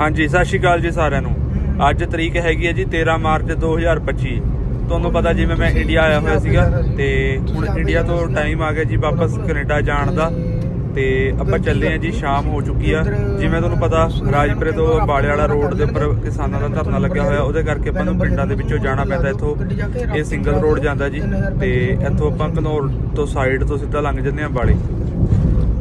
ਹਾਂਜੀ ਸਤਿ ਸ਼੍ਰੀ ਅਕਾਲ ਜੀ ਸਾਰਿਆਂ ਨੂੰ। ਅੱਜ ਤਰੀਕ ਹੈਗੀ ਹੈ ਜੀ 13 ਮਾਰਚ 2025 ਤੁਹਾਨੂੰ ਪਤਾ ਜਿਵੇਂ ਮੈਂ ਇੰਡੀਆ ਆਇਆ ਹੋਇਆ ਸੀਗਾ ਤੇ ਹੁਣ ਇੰਡੀਆ ਤੋਂ ਟਾਈਮ ਆ ਗਿਆ ਜੀ ਵਾਪਸ ਕੈਨੇਡਾ ਜਾਣ ਦਾ। ਤੇ ਆਪਾਂ ਚੱਲੇ ਆ ਜੀ ਸ਼ਾਮ ਹੋ ਚੁੱਕੀ ਆ। ਜਿਵੇਂ ਤੁਹਾਨੂੰ ਪਤਾ ਰਾਜਪੁਰੇ ਤੋਂ ਬਾੜੇ ਵਾਲਾ ਰੋਡ ਦੇ ਉੱਪਰ ਕਿਸਾਨਾਂ ਦਾ ਧਰਨਾ ਲੱਗਿਆ ਹੋਇਆ। ਉਹਦੇ ਕਰਕੇ ਆਪਾਂ ਨੂੰ ਪਿੰਡਾਂ ਦੇ ਵਿੱਚੋਂ ਜਾਣਾ ਪੈਂਦਾ ਇੱਥੋਂ। ਇਹ ਸਿੰਗਲ ਰੋਡ ਜਾਂਦਾ ਜੀ। ਤੇ ਇੱਥੋਂ ਆਪਾਂ ਘਨੌਰ ਤੋਂ ਸਾਈਡ ਤੋਂ ਸਿੱਧਾ ਲੰਘ ਜੰਨੇ ਆ ਬਾੜੇ।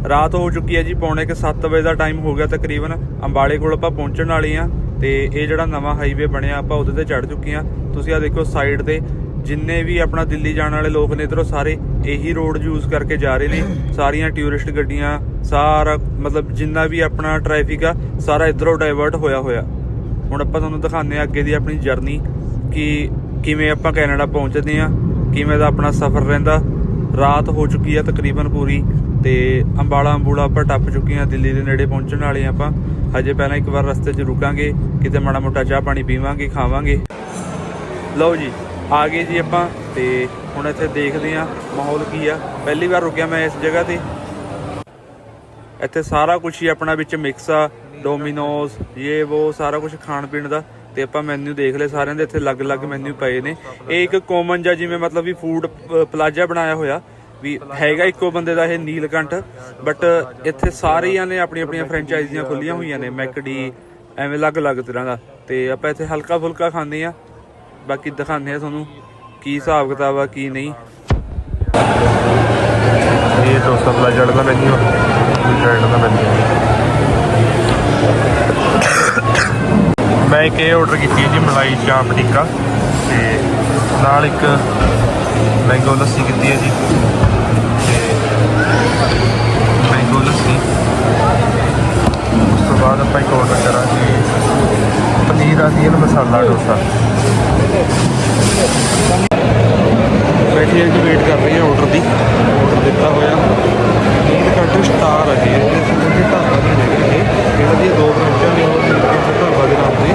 ਰਾਤ ਹੋ ਚੁੱਕੀ ਹੈ ਜੀ, ਪੌਣੇ ਕਿ 7 ਵਜੇ ਦਾ ਟਾਈਮ ਹੋ ਗਿਆ ਤਕਰੀਬਨ। ਅੰਬਾਲੇ ਕੋਲ ਆਪਾਂ ਪਹੁੰਚਣ ਵਾਲੇ ਆ ਤੇ ਇਹ ਜਿਹੜਾ ਨਵਾਂ ਹਾਈਵੇ ਬਣਿਆ, ਆਪਾਂ ਉਹਦੇ ਤੇ ਚੜ ਚੁੱਕੇ ਆ ਤੁਸੀਂ ਆ ਦੇਖੋ ਸਾਈਡ ਤੇ, ਜਿੰਨੇ ਵੀ ਆਪਣਾ ਦਿੱਲੀ ਜਾਣ ਵਾਲੇ ਲੋਕ ਨੇ ਇਧਰੋਂ ਸਾਰੇ, ਇਹੀ ਰੋਡ ਯੂਜ਼ ਕਰਕੇ ਜਾ ਰਹੇ ਨੇ। ਸਾਰੀਆਂ ਟੂਰਿਸਟ ਗੱਡੀਆਂ, ਸਾਰਾ, ਮਤਲਬ ਜਿੰਨਾ ਵੀ ਆਪਣਾ ਟ੍ਰੈਫਿਕ ਆ, ਸਾਰਾ ਇਧਰੋਂ ਡਾਇਵਰਟ ਹੋਇਆ ਹੋਇਆ। ਹੁਣ ਆਪਾਂ ਤੁਹਾਨੂੰ ਦਿਖਾਉਂਦੇ ਆ ਅੱਗੇ ਦੀ ਆਪਣੀ ਜਰਨੀ ਕਿ ਕਿਵੇਂ ਆਪਾਂ ਕੈਨੇਡਾ ਪਹੁੰਚਦੇ ਆ ਕਿਵੇਂ ਦਾ ਆਪਣਾ ਸਫ਼ਰ ਰਹਿੰਦਾ। ਰਾਤ ਹੋ ਚੁੱਕੀ ਆ ਤਕਰੀਬਨ ਪੂਰੀ। ਤੇ ਅੰਬਾਲਾ ਅੰਬੂਲਾ ਆਪਾਂ ਟੱਪ ਚੁੱਕੇ ਹਾਂ, ਦਿੱਲੀ ਦੇ ਨੇੜੇ ਪਹੁੰਚਣ ਵਾਲੇ ਆ ਆਪਾਂ। ਹਜੇ ਪਹਿਲਾਂ ਇੱਕ ਵਾਰ ਰਸਤੇ 'ਚ ਰੁਕਾਂਗੇ, ਕਿਤੇ ਮਾੜਾ ਮੋਟਾ ਚਾਹ ਪਾਣੀ ਪੀਵਾਂਗੇ, ਖਾਵਾਂਗੇ। ਲਓ ਜੀ, ਆ ਗਏ ਜੀ ਆਪਾਂ ਤੇ ਹੁਣ ਇੱਥੇ ਦੇਖਦੇ ਆ ਮਾਹੌਲ ਕੀ ਆ। ਪਹਿਲੀ ਵਾਰ ਰੁਕਿਆ ਮੈਂ ਇਸ ਜਗ੍ਹਾ ਤੇ। ਇੱਥੇ ਸਾਰਾ ਕੁਝ ਹੀ ਆਪਣਾ ਵਿੱਚ ਮਿਕਸ ਆ ਡੋਮਿਨੋਜ਼ ਇਹ ਉਹ ਸਾਰਾ ਕੁਝ ਖਾਣ ਪੀਣ ਦਾ। ਤੇ ਆਪਾਂ ਮੈਨੂ ਦੇਖ ਲਏ ਸਾਰਿਆਂ ਦੇ, ਇੱਥੇ ਅਲੱਗ-ਅਲੱਗ ਮੈਨੂ ਪਏ ਨੇ। ਇਹ ਇੱਕ ਕਾਮਨ ਜਿਹਾ ਜਿਵੇਂ ਮਤਲਬ ਵੀ ਫੂਡ ਪਲਾਜ਼ਾ ਬਣਾਇਆ ਹੋਇਆ। ਵੀ ਹੈਗਾ ਇੱਕੋ ਬੰਦੇ ਦਾ ਇਹ ਨੀਲਕੰਠ ਬਟ ਇੱਥੇ ਸਾਰਿਆਂ ਨੇ ਆਪਣੀਆਂ ਆਪਣੀਆਂ ਫਰੈਂਚਾਈਜ਼ੀਆਂ ਖੁੱਲੀਆਂ ਹੋਈਆਂ ਨੇ, ਮੈਕਡੀ, ਐਵੇਂ ਅਲੱਗ-ਅਲੱਗ ਤਰ੍ਹਾਂ ਦਾ। ਤੇ ਆਪਾਂ ਇੱਥੇ ਹਲਕਾ ਫੁਲਕਾ ਖਾਂਦੇ ਆ ਬਾਕੀ ਦਿਖਾਉਂਦੇ ਆ ਤੁਹਾਨੂੰ ਕੀ ਹਿਸਾਬ ਕਿਤਾਬ ਆ, ਕੀ ਨਹੀਂ। ਇਹ ਡੋਸਾ ਪਲਾਜ਼ਾ ਦਾ ਮੈਨੂ ਗੁਜਰਾਤ ਦਾ ਮੈਨੂ ਮੈਂ ਇੱਕ ਇਹ ਆਰਡਰ ਕੀਤੀ ਹੈ ਜੀ, ਮਲਾਈ ਚਾਪ ਟਿੱਕਾ ਤੇ ਨਾਲ ਇੱਕ ਮੈਂਗੋ ਲੱਸੀ ਕੀਤੀ ਹੈ ਜੀ। ਮੈਂਗੋ ਲੱਸੀ ਉਸ ਤੋਂ ਬਾਅਦ ਆਪਾਂ ਇੱਕ ਆਰਡਰ ਕਰਾਂਗੇ ਪਨੀਰ ਆਦੀਨ ਮਸਾਲਾ ਡੋਸਾ ਬੈਠੇ ਜੀ ਵੇਟ ਕਰ ਰਹੇ ਆ ਆਰਡਰ ਦੀ ਆਰਡਰ ਦਿੱਤਾ ਹੋਇਆ ਨੀਲ ਕੰਟਰੀ ਸਟਾਰ ਹੈ ਜੀ ਇਹ ਸਿੱਧੇ ਢਾਬਾ ਹੈਗਾ ਇਹ ਇਹਨਾਂ ਦੀਆਂ ਦੋ ਬ੍ਰਾਂਚਾਂ ਨੇ ਉਹ ਢਾਬਾ ਦੇ ਨਾਮ ਤੇ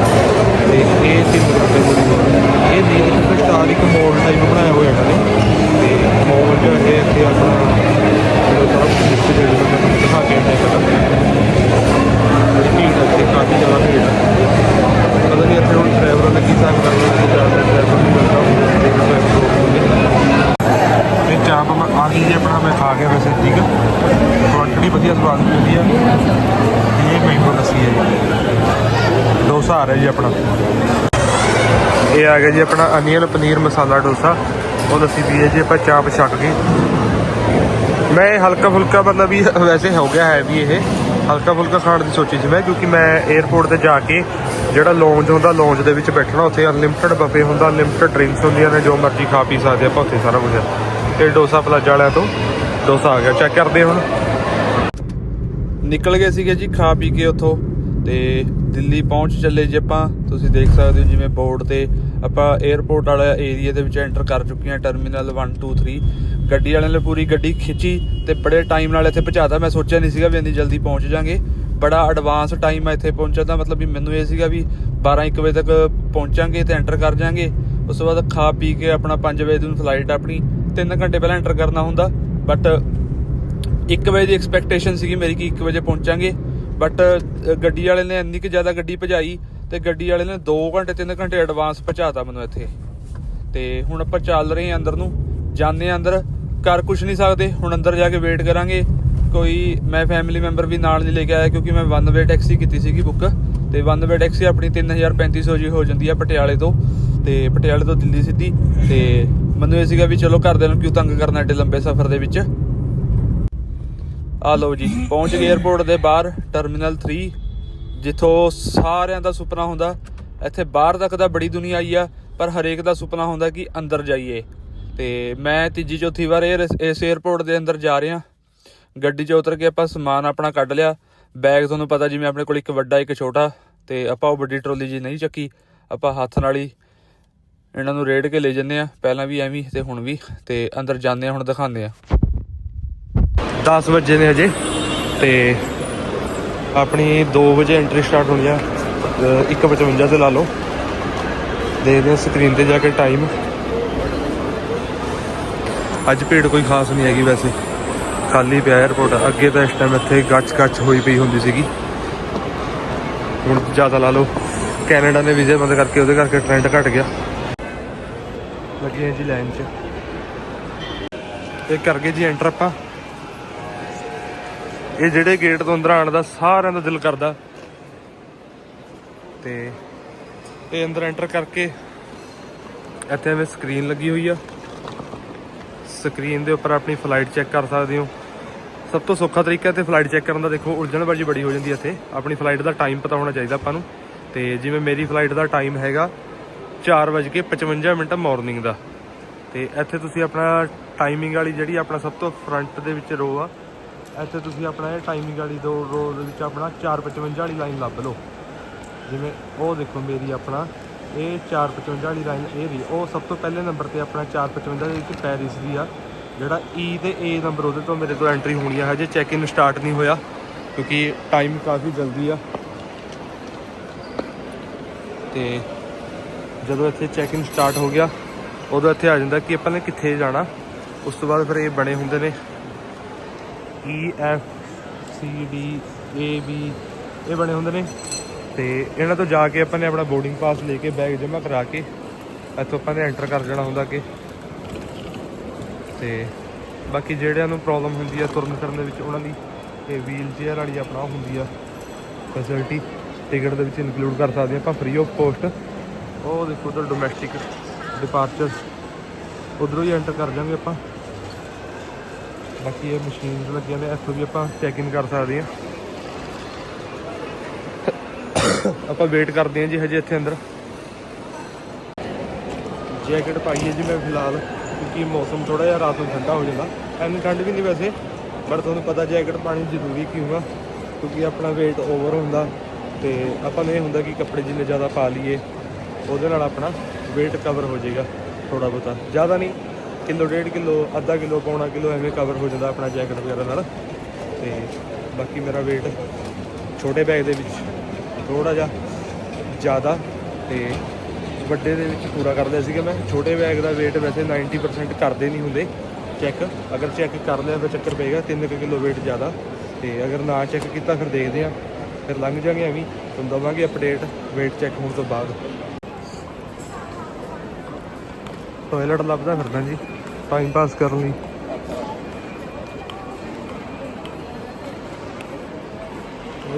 ਤੇ ਇਹ ਤਿੰਨ ਬ੍ਰਾਂਚਾਂ ਨੇ ਇਹ ਨੀਲ ਕੰਟਰੀ ਸਟਾਰ ਇੱਕ ਮੋਲ ਟਾਈਪ ਬਣਾਇਆ ਹੋਇਆ ਇਹਨਾਂ ਨੇ ਤੇ ਮੋਲ ਜੋ ਹੈ ਇੱਥੇ ਆਪਣਾ ਜਿਹੜਾ ਸਾਰਾ ਕੁਝ ਲਿਖੇ ਦੇ ਜਿਹੜਾ ਤੁਹਾਨੂੰ ਦਿਖਾ ਕੇ ਆਉਂਦਾ ਹੈ ਬੜੀ ਭੀੜ ਹੈ ਇੱਥੇ ਕਾਫੀ ਜ਼ਿਆਦਾ ਭੀੜ ਹੈ ਪਤਾ ਨਹੀਂ ਇੱਥੇ ਹੁਣ ਡਰਾਈਵਰਾਂ ਦਾ ਕੀ ਹਿਸਾਬ ਕਰਨਾ ਹੈ ਜਾਂ ਡਰਾਈਵਰ ਨੂੰ ਮਿਲਦਾ ਹੋਵੇ ਤੇ ਡਰਾਈਵਰ ਇਹ ਚਾਪ ਮੈਂ ਆ ਗਈ ਜੀ ਆਪਣਾ ਮੈਂ ਖਾ ਗਿਆ ਵੈਸੇ ਠੀਕ ਆ ਕੁਆਂਟੀਟੀ ਵਧੀਆ ਸਵਾਦ ਵੀ ਹੁੰਦੀ ਆ ਇਹ ਮੈਂਗੋ ਲੱਸੀ ਹੈ ਜੀ ਡੋਸਾ ਆ ਰਿਹਾ ਜੀ ਆਪਣਾ ਇਹ ਆ ਗਿਆ ਜੀ ਆਪਣਾ ਅਨੀਅਨ ਪਨੀਰ ਮਸਾਲਾ ਡੋਸਾ। ਉਹ ਲੱਸੀ ਪੀਏ ਜੀ, ਆਪਾਂ ਚਾਪ ਛੱਕ ਕੇ। ਮੈਂ ਹਲਕਾ ਫੁਲਕਾ ਮਤਲਬ ਵੀ ਵੈਸੇ ਹੋ ਗਿਆ ਹੈ ਵੀ ਇਹ। ਹਲਕਾ ਫੁਲਕਾ ਖਾਣ ਦੀ ਸੋਚੀ ਸੀ ਮੈਂ, ਕਿਉਂਕਿ ਮੈਂ 에어ਪੋਰਟ ਤੇ ਜਾ ਕੇ ਜਿਹੜਾ ਲੌਂਜ ਹੁੰਦਾ ਲੌਂਜ ਦੇ ਵਿੱਚ ਬੈਠਣਾ, ਉੱਥੇ ਅਨਲਿਮਟਿਡ ਬਫੇ ਹੁੰਦਾ ਅਨਲਿਮਿਟਡ ਡਰਿੰਕਸ ਹੁੰਦੀਆਂ ਨੇ, ਜੋ ਮਰਜ਼ੀ ਖਾ ਪੀ ਸਕਦੇ ਆਪਾਂ, ਉੱਥੇ ਸਾਰਾ ਕੁਝ ਤੇ ਡੋਸਾ ਪਲਾਜ਼ਾ ਵਾਲਿਆਂ ਤੋਂ ਡੋਸਾ ਆ ਗਿਆ। ਚੈੱਕ ਕਰਦੇ ਹੁਣ। ਨਿਕਲ ਗਏ ਸੀਗੇ ਜੀ ਖਾ ਪੀ ਕੇ ਉੱਥੋਂ, ਤੇ ਦਿੱਲੀ ਪਹੁੰਚ ਚੱਲੇ ਜੀ ਆਪਾਂ। ਤੁਸੀਂ ਦੇਖ ਸਕਦੇ ਹੋ ਜਿਵੇਂ ਬੋਰਡ ਤੇ ਆਪਾਂ 에어ਪੋਰਟ ਵਾਲਾ ਏਰੀਆ ਦੇ ਵਿੱਚ ਐਂਟਰ ਕਰ ਚੁੱਕੇ ਹਾਂ ਟਰਮੀਨਲ 1 2 3 ਗੱਡੀ ਵਾਲਿਆਂ ਨੇ ਪੂਰੀ ਗੱਡੀ ਖਿੱਚੀ ਤੇ ਬੜੇ ਟਾਈਮ ਨਾਲ ਇੱਥੇ ਪਹੁੰਚਾਤਾ ਮੈਂ ਸੋਚਿਆ ਨਹੀਂ ਸੀਗਾ ਵੀ ਇੰਨੀ ਜਲਦੀ ਪਹੁੰਚ ਜਾਾਂਗੇ। ਬੜਾ ਐਡਵਾਂਸ ਟਾਈਮ ਆ ਇੱਥੇ ਪਹੁੰਚਣ ਦਾ, ਮਤਲਬ ਵੀ ਮੈਨੂੰ ਇਹ ਸੀਗਾ ਵੀ 12 1 ਵਜੇ ਤੱਕ ਪਹੁੰਚਾਂਗੇ ਤੇ ਐਂਟਰ ਕਰ ਜਾਾਂਗੇ। ਉਸ ਤੋਂ ਬਾਅਦ ਖਾ ਪੀ ਕੇ ਆਪਣਾ 5 ਵਜੇ ਦੀ ਫਲਾਈਟ ਆਪਣੀ। 3 ਘੰਟੇ ਪਹਿਲਾਂ ਐਂਟਰ ਕਰਨਾ ਹੁੰਦਾ ਬਟ 1 ਵਜੇ ਦੀ ਐਕਸਪੈਕਟੇਸ਼ਨ ਸੀਗੀ ਮੇਰੀ ਕਿ 1 ਵਜੇ ਪਹੁੰਚਾਂਗੇ। ਬਟ ਗੱਡੀ ਵਾਲੇ ਨੇ ਇੰਨੀ ਕਿ ਜ਼ਿਆਦਾ ਗੱਡੀ ਭਜਾਈ ਤੇ ਗੱਡੀ ਵਾਲੇ ਨੇ 2 ਘੰਟੇ 3 ਘੰਟੇ ਐਡਵਾਂਸ ਪਹੁੰਚਾਤਾ ਮੈਨੂੰ ਇੱਥੇ। ਤੇ ਹੁਣ ਆਪਾਂ ਚੱਲ ਰਹੇ ਹਾਂ ਅੰਦਰ ਨੂੰ। ਜਾਂਦੇ ਹਾਂ ਅੰਦਰ ਕਰ ਕੁਝ ਨਹੀਂ ਸਕਦੇ। ਹੁਣ ਅੰਦਰ ਜਾ ਕੇ ਵੇਟ ਕਰਾਂਗੇ। ਕੋਈ ਮੈਂ ਫੈਮਿਲੀ ਮੈਂਬਰ ਵੀ ਨਾਲ ਨਹੀਂ ਲੈ ਕੇ ਆਇਆ ਕਿਉਂਕਿ ਮੈਂ ਵਨ ਵੇ ਟੈਕਸੀ ਕੀਤੀ ਸੀਗੀ ਬੁੱਕ ਤੇ ਵਨ ਵੇ ਟੈਕਸੀ ਆਪਣੀ 3350 ਜੀ ਹੋ ਜਾਂਦੀ ਆ ਪਟਿਆਲੇ ਤੋਂ। ਤੇ ਪਟਿਆਲੇ ਤੋਂ ਦਿੱਲੀ ਸਿੱਧੀ। ਤੇ ਮੈਨੂੰ ਇਹ ਸੀਗਾ ਵੀ ਚਲੋ ਘਰਦਿਆਂ ਨੂੰ ਕਿਉਂ ਤੰਗ ਕਰਨਾ ਏਡੇ ਲੰਬੇ ਸਫ਼ਰ ਦੇ ਵਿੱਚ। ਆ ਲਓ ਜੀ, ਪਹੁੰਚ ਗਏ 에어ਪੋਰਟ ਦੇ ਬਾਹਰ ਟਰਮੀਨਲ 3 ਜਿੱਥੋਂ ਸਾਰਿਆਂ ਦਾ ਸੁਪਨਾ ਹੁੰਦਾ, ਇੱਥੇ ਬਾਹਰ ਤੱਕ ਤਾਂ ਬੜੀ ਦੁਨੀਆ ਆਈ ਆ, ਪਰ ਹਰੇਕ ਦਾ ਸੁਪਨਾ ਹੁੰਦਾ ਕਿ ਅੰਦਰ ਜਾਈਏ। ਤੇ ਮੈਂ ਤੀਜੀ ਚੌਥੀ ਵਾਰ ਇਹ ਇਸ 에어ਪੋਰਟ ਦੇ ਅੰਦਰ ਜਾ ਰਿਹਾ। ਗੱਡੀ 'ਚ ਉਤਰ ਕੇ ਆਪਾਂ ਸਮਾਨ ਆਪਣਾ ਕੱਢ ਲਿਆ। ਬੈਗ ਤੁਹਾਨੂੰ ਪਤਾ ਜਿਵੇਂ ਆਪਣੇ ਕੋਲ ਇੱਕ ਵੱਡਾ, ਇੱਕ ਛੋਟਾ, ਤੇ ਆਪਾਂ ਉਹ ਵੱਡੀ ਟਰੋਲੀ ਜੀ ਨਹੀਂ ਚੱਕੀ। ਆਪਾਂ ਹੱਥ ਨਾਲ ਹੀ ਇਹਨਾਂ ਨੂੰ ਰੇੜ ਕੇ ਲੈ ਜੰਨੇ ਆ ਪਹਿਲਾਂ ਵੀ ਐਵੇਂ ਹੀ ਤੇ ਹੁਣ ਵੀ ਤੇ ਅੰਦਰ ਜਾਂਦੇ ਆ ਹੁਣ ਦਿਖਾਉਂਦੇ ਆ 10 ਵਜੇ ਨੇ ਹਜੇ। ਤੇ ਆਪਣੀ 2 ਵਜੇ ਐਂਟਰੀ ਸਟਾਰਟ ਹੋਣੀ ਆ 1:55 ਤੇ ਲਾ ਲਓ। ਦੇਖਦੇ ਹਾਂ ਸਕਰੀਨ ਤੇ ਜਾ ਕੇ ਟਾਈਮ ਅੱਜ ਭੀੜ ਕੋਈ ਖਾਸ ਨਹੀਂ ਹੈਗੀ ਵੈਸੇ। ਖਾਲੀ ਪਿਆ 에어ਪੋਰਟ ਅੱਗੇ ਤਾਂ ਇਸ ਟਾਈਮ ਇੱਥੇ ਗੱਚ ਗੱਚ ਹੋਈ ਪਈ ਹੁੰਦੀ ਸੀਗੀ। ਹੁਣ ਜ਼ਿਆਦਾ ਲਾ ਲਓ। ਕੈਨੇਡਾ ਨੇ ਵੀਜ਼ੇ ਬੰਦ ਕਰਕੇ ਉਹਦੇ ਕਰਕੇ ਟ੍ਰੈਂਡ ਘਟ ਗਿਆ। ਲੱਗੇ ਜੀ ਲਾਈਨ 'ਚ। ਇਹ ਕਰ ਗਏ ਜੀ ਐਂਟਰ ਆਪਾਂ। ਇਹ ਜਿਹੜੇ ਗੇਟ ਤੋਂ ਅੰਦਰ ਆਉਣ ਦਾ ਸਾਰਿਆਂ ਦਾ ਦਿਲ ਕਰਦਾ। ਤੇ ਇਹ ਅੰਦਰ ਐਂਟਰ ਕਰਕੇ ਇੱਥੇ ਐਵੇਂ ਸਕਰੀਨ ਲੱਗੀ ਹੋਈ ਆ। ਸਕਰੀਨ ਦੇ ਉੱਪਰ ਆਪਣੀ ਫਲਾਈਟ ਚੈੱਕ ਕਰ ਸਕਦੇ ਹੋ। ਸਭ ਤੋਂ ਸੌਖਾ ਤਰੀਕਾ ਤੇ ਫਲਾਈਟ ਚੈੱਕ ਕਰਨ ਦਾ ਦੇਖੋ, ਉਲਝਣਬਾਜੀ ਬੜੀ ਹੋ ਜਾਂਦੀ ਹੈ ਇੱਥੇ। ਆਪਣੀ ਫਲਾਈਟ ਦਾ ਟਾਈਮ ਪਤਾ ਹੋਣਾ ਚਾਹੀਦਾ ਆਪਾਂ ਨੂੰ। ਤੇ ਜਿਵੇਂ ਮੇਰੀ ਫਲਾਈਟ ਦਾ ਟਾਈਮ ਹੈਗਾ 4:55 ਮਿੰਟ ਮਾਰਨਿੰਗ ਦਾ। ਤੇ ਇੱਥੇ ਤੁਸੀਂ ਆਪਣਾ ਟਾਈਮਿੰਗ ਵਾਲੀ ਜਿਹੜੀ ਆਪਣਾ ਸਭ ਤੋਂ ਫਰੰਟ ਦੇ ਵਿੱਚ ਰੋ ਆ ਇੱਥੇ ਤੁਸੀਂ ਆਪਣਾ ਇਹ ਟਾਈਮਿੰਗ ਵਾਲੀ ਦੋ ਰੋਡ ਦੇ ਵਿੱਚ ਆਪਣਾ 4:55 ਵਾਲੀ ਲਾਈਨ ਲੱਭ ਲਓ। ਜਿਵੇਂ ਉਹ ਦੇਖੋ ਮੇਰੀ ਆਪਣਾ, ਇਹ 455 ਵਾਲੀ ਲਾਈਨ ਇਹ ਰਹੀ ਉਹ ਸਭ ਤੋਂ ਪਹਿਲੇ ਨੰਬਰ ਤੇ ਆਪਣਾ 455 ਦੇ ਵਿੱਚ ਪੈਰਿਸ ਦੀ ਆ, ਜਿਹੜਾ E ਤੇ A ਨੰਬਰ ਉਹਦੇ ਤੋਂ ਮੇਰੇ ਕੋਲ ਐਂਟਰੀ ਹੋਣੀ ਆ, ਹਜੇ ਚੈੱਕ ਇਨ ਸਟਾਰਟ ਨਹੀਂ ਹੋਇਆ, ਕਿਉਂਕਿ ਟਾਈਮ ਕਾਫੀ ਜਲਦੀ ਆ। ਤੇ ਜਦੋਂ ਇੱਥੇ ਚੈੱਕ ਇਨ ਸਟਾਰਟ ਹੋ ਗਿਆ, ਉਦੋਂ ਇੱਥੇ ਆ ਜਾਂਦਾ ਕਿ ਆਪਾਂ ਨੇ ਕਿੱਥੇ ਜਾਣਾ, ਉਸ ਤੋਂ ਬਾਅਦ ਫਿਰ ਇਹ ਬਣੇ ਹੁੰਦੇ ਨੇ। ਈ F, C, D, A, B, ਇਹ ਬਣੇ ਹੁੰਦੇ ਨੇ। ਤੇ ਇਹਨਾਂ ਤੋਂ ਜਾ ਕੇ ਆਪਾਂ ਨੇ ਆਪਣਾ ਬੋਰਡਿੰਗ ਪਾਸ ਲੈ ਕੇ ਬੈਗ ਜਮ੍ਹਾਂ ਕਰਾ ਕੇ ਇੱਥੋਂ ਆਪਾਂ ਨੇ ਐਂਟਰ ਕਰ ਜਾਣਾ ਹੁੰਦਾ ਕਿ ਤੇ ਬਾਕੀ ਜਿਹੜਿਆਂ ਨੂੰ ਪ੍ਰੋਬਲਮ ਹੁੰਦੀ ਆ ਤੁਰਨ ਫਿਰਨ ਦੇ ਵਿੱਚ, ਉਹਨਾਂ ਲਈ ਇਹ ਵੀਲ ਚੇਅਰ ਵਾਲੀ ਆਪਣਾ ਉਹ ਹੁੰਦੀ ਆ ਫੈਸਿਲਿਟੀ ਟਿਕਟ ਦੇ ਵਿੱਚ ਇਨਕਲੂਡ ਕਰ ਸਕਦੇ ਹਾਂ ਆਪਾਂ ਫ੍ਰੀ ਆਫ ਕੋਸਟ ਉਹ ਦੇਖੋ ਉਧਰ ਡੋਮੈਸਟਿਕ ਡਿਪਾਰਚਰਸ ਉਧਰੋਂ ਹੀ ਐਂਟਰ ਕਰ ਜਾਵਾਂਗੇ ਆਪਾਂ। ਬਾਕੀ ਇਹ ਮਸ਼ੀਨ ਲੱਗੀਆਂ ਨੇ, ਇੱਥੋਂ ਵੀ ਆਪਾਂ ਚੈੱਕ ਇਨ ਕਰ ਸਕਦੇ ਹਾਂ। ਆਪਾਂ ਵੇਟ ਕਰਦੇ ਹਾਂ ਜੀ ਹਜੇ ਇੱਥੇ ਅੰਦਰ। ਜੈਕਟ ਪਾਈ ਹੈ ਜੀ ਮੈਂ ਫਿਲਹਾਲ, ਕਿਉਂਕਿ ਮੌਸਮ ਥੋੜਾ ਜਿਹਾ ਰਾਤ ਨੂੰ ਠੰਡਾ ਹੋ ਜਾਂਦਾ। ਐਨੀ ਠੰਡ ਵੀ ਨਹੀਂ ਵੈਸੇ, ਪਰ ਤੁਹਾਨੂੰ ਪਤਾ ਜੈਕਟ ਪਾਣੀ ਜ਼ਰੂਰੀ ਕਿਉਂ ਆ, ਕਿਉਂਕਿ ਆਪਣਾ weight ਓਵਰ ਹੁੰਦਾ। ਤੇ ਆਪਾਂ ਨੂੰ ਇਹ ਹੁੰਦਾ ਕਿ ਕੱਪੜੇ ਜਿੰਨੇ ਜ਼ਿਆਦਾ ਪਾ ਲਈਏ, ਉਹਦੇ ਨਾਲ ਆਪਣਾ weight ਕਵਰ ਹੋ ਜਾਏਗਾ ਥੋੜਾ ਬਹੁਤਾ। ਜ਼ਿਆਦਾ ਨਹੀਂ ਕਿਲੋ, ਡੇਢ ਕਿਲੋ, ਅੱਧਾ ਕਿਲੋ, ਪੌਣਾ ਕਿਲੋ ਐਵੇਂ ਕਵਰ ਹੋ ਜਾਂਦਾ ਆਪਣਾ ਜੈਕਟ ਵਗੈਰਾ ਨਾਲ। ਤੇ ਬਾਕੀ ਮੇਰਾ weight ਛੋਟੇ ਬੈਗ ਦੇ ਵਿੱਚ ਥੋੜਾ ਜਿਹਾ ਜ਼ਿਆਦਾ ਤੇ ਵੱਡੇ ਦੇ ਵਿੱਚ ਪੂਰਾ ਕਰ ਲਿਆ ਸੀਗਾ ਮੈਂ। ਛੋਟੇ ਬੈਗ ਦਾ weight ਵੈਸੇ 90% ਕਰਦੇ ਨਹੀਂ ਹੁੰਦੇ। ਚੈੱਕ ਅਗਰ ਚੈੱਕ ਕਰ ਲਿਆ ਤਾਂ ਚੱਕਰ ਪਏਗਾ 3 ਕਿਲੋ weight ਜ਼ਿਆਦਾ। ਤੇ ਅਗਰ ਨਾ ਚੈੱਕ ਕੀਤਾ ਫਿਰ ਦੇਖਦੇ ਆ ਫਿਰ ਲੰਘ ਜਾਗੇ ਐਵੇਂ ਤੁਹਾਨੂੰ ਦਵਾਂਗੇ ਅਪਡੇਟ weight ਚੈੱਕ ਹੋਣ ਤੋਂ ਬਾਅਦ। ਟਾਇਲਟ ਲੱਭਦਾ ਫਿਰਦਾ ਜੀ ਟਾਈਮ ਪਾਸ ਕਰਨ ਲਈ।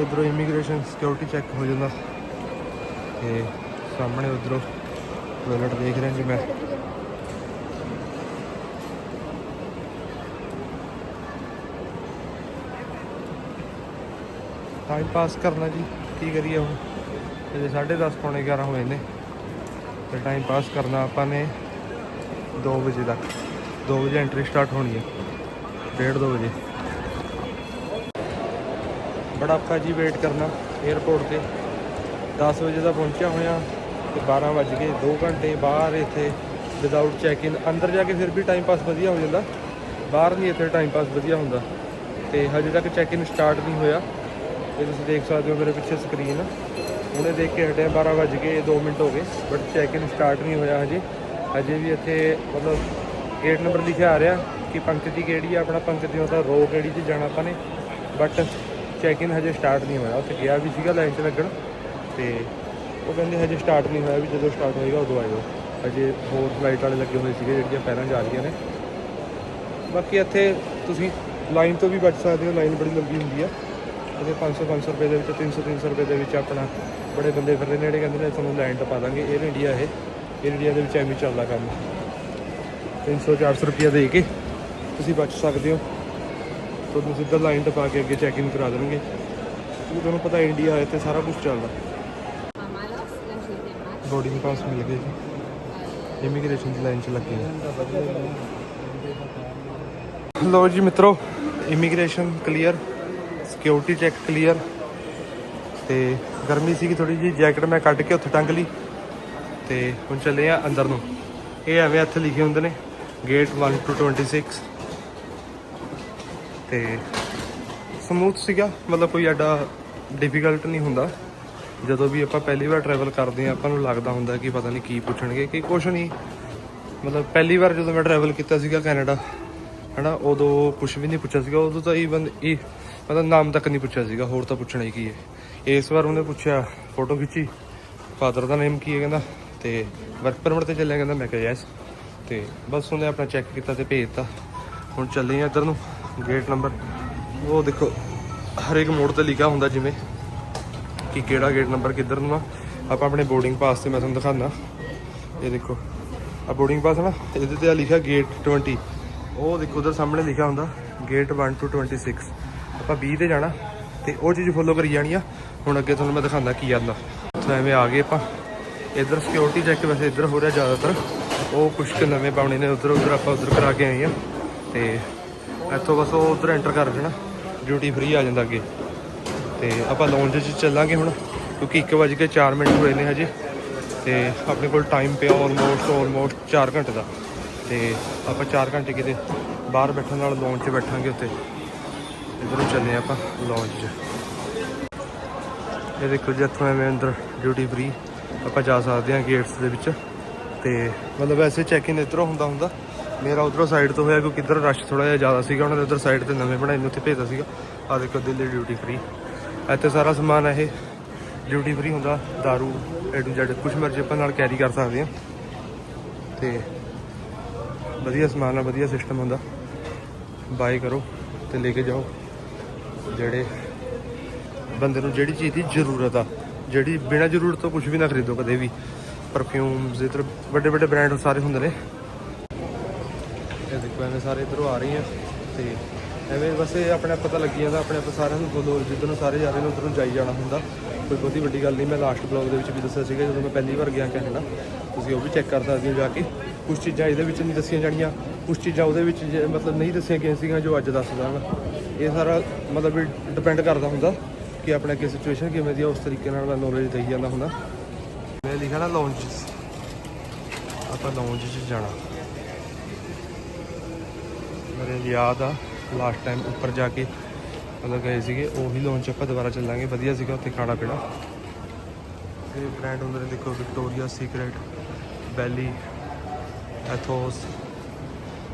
ਇਧਰੋਂ ਇਮੀਗ੍ਰੇਸ਼ਨ ਸਿਕਿਉਰਿਟੀ ਚੈੱਕ ਹੋ ਜਾਂਦਾ। ਤੇ ਸਾਹਮਣੇ ਉਧਰੋਂ ਟਾਇਲਟ ਦੇਖ ਰਿਹਾ ਜੀ ਮੈਂ। ਟਾਈਮ ਪਾਸ ਕਰਨਾ ਜੀ, ਕੀ ਕਰੀਏ ਹੁਣ? ਇਹਦੇ 10:30 ਪੌਣੇ 11 ਹੋਏ ਨੇ। ਤੇ ਟਾਈਮ ਪਾਸ ਕਰਨਾ ਆਪਾਂ ਨੇ। 2 ਵਜੇ ਤੱਕ। 2 ਵਜੇ ਐਂਟਰੀ ਸਟਾਰਟ ਹੋਣੀ ਹੈ। 1:30 2 ਵਜੇ। ਬੜਾ ਔਖਾ ਜੀ ਵੇਟ ਕਰਨਾ 에어ਪੋਰਟ ਤੇ। 10 ਵਜੇ ਦਾ ਪਹੁੰਚਿਆ ਹੋਇਆ ਤੇ 12 ਵੱਜ ਗਏ। 2 ਘੰਟੇ ਬਾਹਰ ਇੱਥੇ ਵਿਦਆਊਟ ਚੈੱਕ ਇਨ ਅੰਦਰ ਜਾ ਕੇ ਫਿਰ ਵੀ ਟਾਈਮ ਪਾਸ ਵਧੀਆ ਹੋ ਜਾਂਦਾ। ਬਾਹਰ ਨਹੀਂ ਇੱਥੇ ਟਾਈਮ ਪਾਸ ਵਧੀਆ ਹੁੰਦਾ। ਤੇ ਹਜੇ ਤੱਕ ਚੈੱਕ ਇਨ ਸਟਾਰਟ ਨਹੀਂ ਹੋਇਆ। ਇਹ ਤੁਸੀਂ ਦੇਖ ਸਕਦੇ ਹੋ ਮੇਰੇ ਪਿੱਛੇ ਸਕਰੀਨ ਉਹਨੇ ਦੇਖ ਕੇ ਹਟਿਆ 12 ਵੱਜ ਗਏ 2 ਮਿੰਟ ਹੋ ਗਏ ਬਟ ਚੈੱਕ ਇਨ ਸਟਾਰਟ ਨਹੀਂ ਹੋਇਆ ਹਜੇ। ਹਜੇ ਵੀ ਇੱਥੇ ਮਤਲਬ ਗੇਟ ਨੰਬਰ ਲਿਖਿਆ ਆ ਰਿਹਾ ਕਿ ਪੰਕਤੀ ਕਿਹੜੀ ਆ, ਆਪਣਾ ਪੰਕਤੀ ਦਾ ਰੋ ਕਿਹੜੀ 'ਚ ਜਾਣਾ ਆਪਾਂ ਨੇ। ਬਟ ਚੈੱਕ ਇਨ ਹਜੇ ਸਟਾਰਟ ਨਹੀਂ ਹੋਇਆ। ਉੱਥੇ ਗਿਆ ਵੀ ਸੀਗਾ ਲਾਈਨ 'ਚ ਲੱਗਣ ਤੇ ਉਹ ਕਹਿੰਦੇ ਹਜੇ ਸਟਾਰਟ ਨਹੀਂ ਹੋਇਆ ਵੀ ਜਦੋਂ ਸਟਾਰਟ ਹੋਏਗਾ ਉਦੋਂ ਆਇਓ। ਹਜੇ ਹੋਰ ਫਲਾਈਟ ਵਾਲੇ ਲੱਗੇ ਹੋਏ ਸੀਗੇ ਜਿਹੜੀਆਂ ਪਹਿਲਾਂ ਜਾ ਰਹੀਆਂ ਨੇ। ਬਾਕੀ ਇੱਥੇ ਤੁਸੀਂ ਲਾਈਨ ਤੋਂ ਵੀ ਬਚ ਸਕਦੇ ਹੋ। ਲਾਈਨ ਬੜੀ ਲੰਬੀ ਹੁੰਦੀ ਆ। ਇਹਦੇ 500 500 ਰੁਪਏ ਦੇ ਵਿੱਚ 300 300 ਰੁਪਏ ਦੇ ਵਿੱਚ ਆਪਣਾ ਬੜੇ ਬੰਦੇ ਫਿਰਦੇ ਨੇ। ਜਿਹੜੇ ਕਹਿੰਦੇ ਨੇ ਤੁਹਾਨੂੰ ਲਾਈਨ ਟਪਾ ਦਾਂਗੇ। 에ਅਰ ਇੰਡੀਆ ਇਹ। ਇੰਡੀਆ ਦੇ ਵਿੱਚ ਐਵੇਂ ਚੱਲਦਾ ਕੰਮ। 300 400 ਰੁਪਏ ਦੇ ਕੇ ਤੁਸੀਂ ਬਚ ਸਕਦੇ ਹੋ। ਤੁਹਾਨੂੰ ਸਿੱਧਾ ਲਾਈਨ ਟਪਾ ਕੇ ਅੱਗੇ ਚੈੱਕ ਇਨ ਕਰਾ ਦੇਣਗੇ। ਕਿਉਂਕਿ ਤੁਹਾਨੂੰ ਪਤਾ ਇੰਡੀਆ ਇੱਥੇ ਸਾਰਾ ਕੁਝ ਚੱਲਦਾ। ਬੋਰਡਿੰਗ ਪਾਸ ਮਿਲ ਗਏ ਜੀ। ਇਮੀਗ੍ਰੇਸ਼ਨ ਦੀ ਲਾਈਨ 'ਚ ਲੱਗੇ ਹਾਂ ਲੋ ਜੀ ਮਿੱਤਰੋ immigration clear security check clear ਤੇ ਗਰਮੀ ਸੀਗੀ ਥੋੜੀ ਜੀ ਜੈਕਟ ਮੈਂ ਕੱਢ ਕੇ ਉੱਥੇ ਟੰਗ ਲਈ। ਤੇ ਹੁਣ ਚੱਲੇ ਆ ਅੰਦਰ ਨੂੰ। ਇਹ ਐਵੇਂ ਇੱਥੇ ਲਿਖੇ ਹੁੰਦੇ ਨੇ ਗੇਟ 1 ਟੂ 26 ਤੇ ਸਮੂਥ ਸੀਗਾ, ਮਤਲਬ ਕੋਈ ਐਡਾ ਡਿਫਿਕਲਟ ਨਹੀਂ ਹੁੰਦਾ। ਜਦੋਂ ਵੀ ਆਪਾਂ ਪਹਿਲੀ ਵਾਰ ਟਰੈਵਲ ਕਰਦੇ ਆ ਆਪਾਂ ਨੂੰ ਲੱਗਦਾ ਹੁੰਦਾ ਕਿ ਪਤਾ ਨਹੀਂ ਕੀ ਪੁੱਛਣਗੇ, ਕਿ ਕੁਛ ਨਹੀਂ। ਮਤਲਬ ਪਹਿਲੀ ਵਾਰ ਜਦੋਂ ਮੈਂ ਟਰੈਵਲ ਕੀਤਾ ਸੀਗਾ ਕੈਨੇਡਾ, ਹਨਾ, ਉਦੋਂ ਕੁਝ ਵੀ ਨਹੀਂ ਪੁੱਛਿਆ ਸੀਗਾ। ਉਦੋਂ ਤਾਂ ਈਵਨ ਇਹ, ਮਤਲਬ ਨਾਮ ਤੱਕ ਨਹੀਂ ਪੁੱਛਿਆ ਸੀਗਾ, ਹੋਰ ਤਾਂ ਪੁੱਛਣਾ ਹੀ ਕੀ ਹੈ। ਇਸ ਵਾਰ ਉਹਨੇ ਪੁੱਛਿਆ ਫੋਟੋ ਖਿੱਚੀ। ਫਾਦਰ ਦਾ ਨੇਮ ਕੀ ਹੈ ਕਹਿੰਦਾ? ਤੇ ਵਰਕ ਪਰਮਿਟ ਤੇ ਚੱਲਿਆ ਕਹਿੰਦਾ ਮੈਂ ਕਿਹਾ ਯੈਸ ਤੇ ਬਸ ਉਹਨੇ ਆਪਣਾ ਚੈੱਕ ਕੀਤਾ ਤੇ ਭੇਜਤਾ। ਹੁਣ ਚੱਲੇ ਆ ਇੱਧਰ ਨੂੰ ਗੇਟ ਨੰਬਰ ਉਹ ਦੇਖੋ, ਹਰੇਕ ਮੋੜ ਤੇ ਲਿਖਿਆ ਹੁੰਦਾ ਜਿਵੇਂ ਕਿ ਕਿਹੜਾ ਗੇਟ ਨੰਬਰ ਕਿੱਧਰ ਨੂੰ ਆ। ਆਪਾਂ ਆਪਣੇ ਬੋਰਡਿੰਗ ਪਾਸ ਤੇ ਮੈਂ ਤੁਹਾਨੂੰ ਦਿਖਾਣਾ ਇਹ ਦੇਖੋ ਆ ਬੋਰਡਿੰਗ ਪਾਸ ਹੈ ਨਾ, ਇਹਦੇ ਤੇ ਆ ਲਿਖਿਆ ਗੇਟ 20 ਉਹ ਦੇਖੋ, ਉਧਰ ਸਾਹਮਣੇ ਲਿਖਿਆ ਹੁੰਦਾ ਗੇਟ 1 to 26 ਆਪਾਂ 20 ਤੇ ਜਾਣਾ, ਤੇ ਉਹ ਚੀਜ਼ ਫੋਲੋ ਕਰੀ ਜਾਣੀ ਆ। ਹੁਣ ਅੱਗੇ ਤੁਹਾਨੂੰ ਮੈਂ ਦਿਖਾਉਂਦਾ ਕੀ ਆਂਦਾ ਉੱਥੇ ਐਵੇਂ ਆ ਗਏ ਆਪਾਂ। ਇੱਧਰ ਸਿਕਿਉਰਿਟੀ ਚੈੱਕ ਵੈਸੇ ਇੱਧਰ ਹੋ ਰਿਹਾ ਜ਼ਿਆਦਾਤਰ। ਉਹ ਕੁਝ ਕੁ ਨਵੇਂ ਪਾਉਣੇ ਨੇ, ਉਧਰ ਉਧਰ ਆਪਾਂ ਉਧਰ ਕਰਾ ਕੇ ਆਏ ਆ ਤੇ ਇੱਥੋਂ ਬਸ ਉਹ ਉਧਰ ਐਂਟਰ ਕਰ ਦੇਣਾ ਡਿਊਟੀ ਫ੍ਰੀ ਆ ਜਾਂਦਾ ਅੱਗੇ। ਤੇ ਆਪਾਂ ਲੌਂਜ 'ਚ ਚੱਲਾਂਗੇ ਹੁਣ, ਕਿਉਂਕਿ 1:04 ਮਿੰਟ ਹੋਏ ਨੇ ਹਜੇ। ਤੇ ਆਪਣੇ ਕੋਲ ਟਾਈਮ ਪਿਆ ਆਲਮੋਸਟ ਆਲਮੋਸਟ 4 ਘੰਟੇ ਦਾ। ਤੇ ਆਪਾਂ 4 ਘੰਟੇ ਕਿਤੇ ਬਾਹਰ ਬੈਠਣ ਨਾਲ ਲੌਂਜ 'ਚ ਬੈਠਾਂਗੇ ਉੱਤੇ ਇੱਧਰੋਂ ਚੱਲੇ ਆਪਾਂ ਲੌਂਜ 'ਚ। ਇਹ ਦੇਖੋ ਜੀ, ਇੱਥੋਂ ਐਵੇਂ ਅੰਦਰ ਡਿਊਟੀ ਫ੍ਰੀ ਆਪਾਂ ਜਾ ਸਕਦੇ ਹਾਂ ਗੇਟਸ ਦੇ ਵਿੱਚ ਤੇ ਮਤਲਬ ਵੈਸੇ ਚੈੱਕ ਇਨ ਇੱਧਰੋਂ ਹੁੰਦਾ ਹੁੰਦਾ। ਮੇਰਾ ਉਧਰੋਂ ਸਾਈਡ ਤੋਂ ਹੋਇਆ ਕਿਉਂਕਿ ਇੱਧਰ ਰਸ਼ ਥੋੜਾ ਜਿਹਾ ਜ਼ਿਆਦਾ ਸੀਗਾ, ਉਹਨਾਂ ਨੇ ਉਧਰ ਸਾਈਡ ਤੇ ਨਵੇਂ ਬਣਾਏ ਨੇ, ਉੱਥੇ ਭੇਜਦਾ ਸੀਗਾ। ਆ ਦੇਖੋ, ਦਿੱਲੀ ਡਿਊਟੀ ਫ੍ਰੀ ਇੱਥੇ ਸਾਰਾ ਸਮਾਨ ਇਹ। ਡਿਊਟੀ ਫ੍ਰੀ ਹੁੰਦਾ, दारू ਏ ਟੂ ਜ਼ੈਡ ਕੁਝ ਮਰਜ਼ੀ ਆਪਾਂ ਨਾਲ ਕੈਰੀ ਕਰ ਸਕਦੇ ਹਾਂ। ਤੇ ਵਧੀਆ ਸਮਾਨ ਆ, ਵਧੀਆ ਸਿਸਟਮ ਹੁੰਦਾ। ਬਾਈ ਕਰੋ ਤੇ ਲੈ ਕੇ ਜਾਓ। ਜਿਹੜੇ ਬੰਦੇ ਨੂੰ ਜਿਹੜੀ ਚੀਜ਼ ਦੀ ਜ਼ਰੂਰਤ ਆ। ਜਿਹੜੀ ਬਿਨਾਂ ਜ਼ਰੂਰਤ ਤੋਂ ਕੁਝ ਵੀ ਨਾ ਖਰੀਦੋ ਕਦੇ ਵੀ। ਪਰਫਿਊਮਸ ਇਧਰ ਵੱਡੇ ਵੱਡੇ ਬ੍ਰਾਂਡ ਸਾਰੇ ਹੁੰਦੇ ਨੇ। ਇਹ ਦੇਖੋ, ਐਵੇਂ ਸਾਰੇ ਇਧਰੋਂ ਆ ਰਹੇ ਆ ਤੇ ਐਵੇਂ ਬਸ ਇਹ ਆਪਣੇ ਆਪ ਪਤਾ ਲੱਗੀ ਜਾਂਦਾ, ਆਪਣੇ ਆਪ ਸਾਰਿਆਂ ਨੂੰ ਫੋਲੋ ਜਿੱਧਰ ਨੂੰ ਸਾਰੇ ਜਾ ਰਹੇ ਨੇ, ਉਧਰ ਨੂੰ ਜਾਈ ਜਾਣਾ ਹੁੰਦਾ। ਕੋਈ ਬਹੁਤੀ ਵੱਡੀ ਗੱਲ ਨਹੀਂ, ਮੈਂ ਲਾਸਟ ਬਲੌਗ ਦੇ ਵਿੱਚ ਵੀ ਦੱਸਿਆ ਸੀਗਾ, ਜਦੋਂ ਮੈਂ ਪਹਿਲੀ ਵਾਰ ਗਿਆ ਕੈਨੇਡਾ, ਤੁਸੀਂ ਉਹ ਵੀ ਚੈੱਕ ਕਰ ਸਕਦੇ ਹੋ ਜਾ ਕੇ। ਕੁਝ ਚੀਜ਼ਾਂ ਇਹਦੇ ਵਿੱਚ ਨਹੀਂ ਦੱਸੀਆਂ ਜਾਣੀਆਂ ਕੁਝ ਚੀਜ਼ਾਂ ਉਹਦੇ ਵਿੱਚ ਜੇ- ਮਤਲਬ ਨਹੀਂ ਦੱਸੀਆਂ ਗਈਆਂ ਸੀਗੀਆਂ ਜੋ ਅੱਜ ਦੱਸਦਾ ਮੈਂ ਇਹ ਸਾਰਾ ਮਤਲਬ ਵੀ ਡਿਪੈਂਡ ਕਰਦਾ ਹੁੰਦਾ। ਕਿ ਆਪਣੇ ਅੱਗੇ ਸਿਚੁਏਸ਼ਨ ਕਿਵੇਂ ਦੀ ਆ, ਉਸ ਤਰੀਕੇ ਨਾਲ ਮੈਂ ਨੌਲੇਜ ਦੇਈ ਜਾਂਦਾ ਹੁੰਦਾ। ਮੈਂ ਲਿਖਿਆ ਨਾ ਲੌਂਜ ਆਪਾਂ ਲੌਂਜ 'ਚ ਜਾਣਾ। ਮੇਰੇ ਯਾਦ ਆ ਲਾਸਟ ਟਾਈਮ ਉੱਪਰ ਜਾ ਕੇ ਮਤਲਬ ਗਏ ਸੀਗੇ, ਉਹੀ ਲੌਂਜ 'ਚ ਆਪਾਂ ਦੁਬਾਰਾ ਚੱਲਾਂਗੇ। ਵਧੀਆ ਸੀਗਾ ਉੱਥੇ ਖਾਣਾ ਪੀਣਾ। ਇਹ ਬ੍ਰਾਂਡ ਹੁੰਦੇ ਨੇ ਦੇਖੋ ਵਿਕਟੋਰੀਆ ਸੀਕ੍ਰੇਟ ਬੈਲੀ ਐਥੋਸ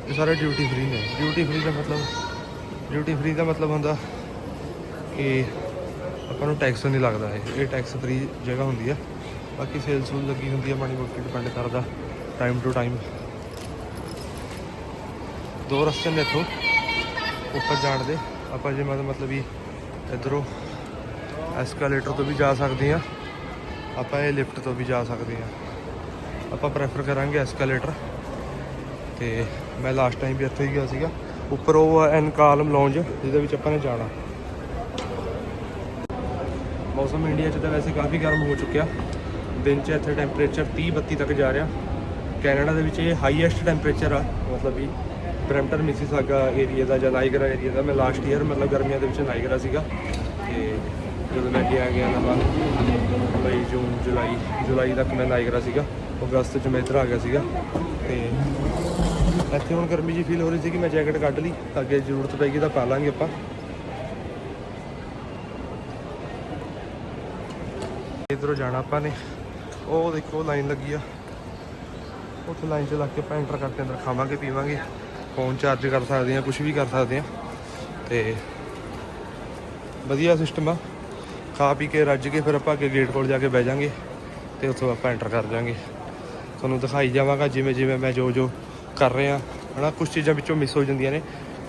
ਇਹ ਸਾਰੇ ਡਿਊਟੀ ਫ੍ਰੀ ਨੇ। ਡਿਊਟੀ ਫ੍ਰੀ ਦਾ ਮਤਲਬ ਡਿਊਟੀ ਫ੍ਰੀ ਦਾ ਮਤਲਬ ਹੁੰਦਾ ਕਿ ਆਪਾਂ ਨੂੰ ਟੈਕਸ ਨਹੀਂ ਲੱਗਦਾ ਇਹ। ਇਹ ਟੈਕਸ ਫ੍ਰੀ ਜਗ੍ਹਾ ਹੁੰਦੀ ਆ। ਬਾਕੀ ਸੇਲ ਸੂਲ ਲੱਗੀ ਹੁੰਦੀ ਆ ਪਾਣੀ ਮੋਟੀ ਡਿਪੈਂਡ ਕਰਦਾ ਟਾਈਮ ਟੂ ਟਾਈਮ ਦੋ ਰਸਤੇ ਨੇ ਇੱਥੋਂ। ਉੱਪਰ ਜਾਣ ਦੇ। ਆਪਾਂ ਜੇ ਮਤਲਬ ਮਤਲਬ ਵੀ ਇਧਰੋਂ ਐਸਕੇਲੇਟਰ ਤੋਂ ਵੀ ਜਾ ਸਕਦੇ ਆ। ਆਪਾਂ ਇਹ ਲਿਫਟ ਤੋਂ ਵੀ ਜਾ ਸਕਦੇ ਆ। ਆਪਾਂ ਪ੍ਰੈਫਰ ਕਰਾਂਗੇ ਐਸਕੇਲੇਟਰ ਤੇ ਮੈਂ ਲਾਸਟ ਟਾਈਮ ਵੀ ਇੱਥੇ ਹੀ ਗਿਆ ਸੀਗਾ। ਉੱਪਰ ਉਹ ਐਨ ਕਾਲਮ ਲੌਂਜ ਜਿਹਦੇ ਵਿੱਚ ਆਪਾਂ ਨੇ ਜਾਣਾ। ਮੌਸਮ ਇੰਡੀਆ 'ਚ ਤਾਂ ਵੈਸੇ ਕਾਫੀ ਗਰਮ ਹੋ ਚੁੱਕਿਆ। ਦਿਨ 'ਚ ਇੱਥੇ ਟੈਂਪਰੇਚਰ 30 32 ਤੱਕ ਜਾ ਰਿਹਾ। ਕੈਨੇਡਾ ਦੇ ਵਿੱਚ ਇਹ ਹਾਈਐਸਟ ਟੈਂਪਰੇਚਰ ਆ, ਮਤਲਬ ਵੀ ਬਰੈਂਪਟਨ, ਮਿਸੀਸਾਗਾ ਏਰੀਆ ਦਾ ਜਾਂ ਨਾਈਗਰਾ ਏਰੀਆ ਦਾ। ਮੈਂ ਲਾਸਟ ਈਅਰ ਮਤਲਬ ਗਰਮੀਆਂ ਦੇ ਵਿੱਚ ਨਾਈਗਰਾ ਸੀਗਾ। ਤੇ ਜਦੋਂ ਮੈਂ ਗਿਆ ਗਿਆ ਨਵਾਂ ਮਈ ਜੂਨ, ਜੁਲਾਈ ਜੁਲਾਈ ਤੱਕ ਮੈਂ ਨਾਈਗਰਾ ਸੀਗਾ। ਅਗਸਤ 'ਚ ਮੈਂ ਇੱਧਰ ਆ ਗਿਆ ਸੀਗਾ। ਤੇ ਇੱਥੇ ਹੁਣ ਗਰਮੀ ਜੀ ਫੀਲ ਹੋ ਰਹੀ ਸੀ ਕਿ ਮੈਂ ਜੈਕਟ ਕੱਢ ਲਈ। ਅੱਗੇ ਜ਼ਰੂਰਤ ਪੈਗੀ ਤਾਂ ਪਾ ਲਾਂਗੇ ਆਪਾਂ। ਇਧਰੋਂ ਜਾਣਾ ਆਪਾਂ ਨੇ। ਉਹ ਦੇਖੋ ਲਾਈਨ ਲੱਗੀ ਆ। ਉੱਥੇ ਲਾਈਨ 'ਚ ਲੱਗ ਕੇ ਆਪਾਂ ਐਂਟਰ ਕਰਕੇ ਅੰਦਰ ਖਾਵਾਂਗੇ, ਪੀਵਾਂਗੇ। ਫੋਨ ਚਾਰਜ ਕਰ ਸਕਦੇ ਆ ਕੁਝ ਵੀ ਕਰ ਸਕਦੇ ਆ ਤੇ ਵਧੀਆ ਸਿਸਟਮ ਆ। ਖਾ ਪੀ ਕੇ ਰੱਜ ਕੇ ਫਿਰ ਆਪਾਂ ਅੱਗੇ ਗੇਟ ਕੋਲ ਜਾ ਕੇ ਬਹਿ ਜਾਾਂਗੇ ਤੇ ਉੱਥੋਂ ਆਪਾਂ ਐਂਟਰ ਕਰ ਜਾਾਂਗੇ। ਤੁਹਾਨੂੰ ਦਿਖਾਈ ਜਾਵਾਂਗਾ ਜਿਵੇਂ ਜਿਵੇਂ ਮੈਂ ਜੋ ਜੋ ਕਰ ਰਿਹਾ। ਹਨਾ ਕੁਝ ਚੀਜ਼ਾਂ ਵਿੱਚੋਂ ਮਿਸ ਹੋ ਜਾਂਦੀਆਂ ਨੇ।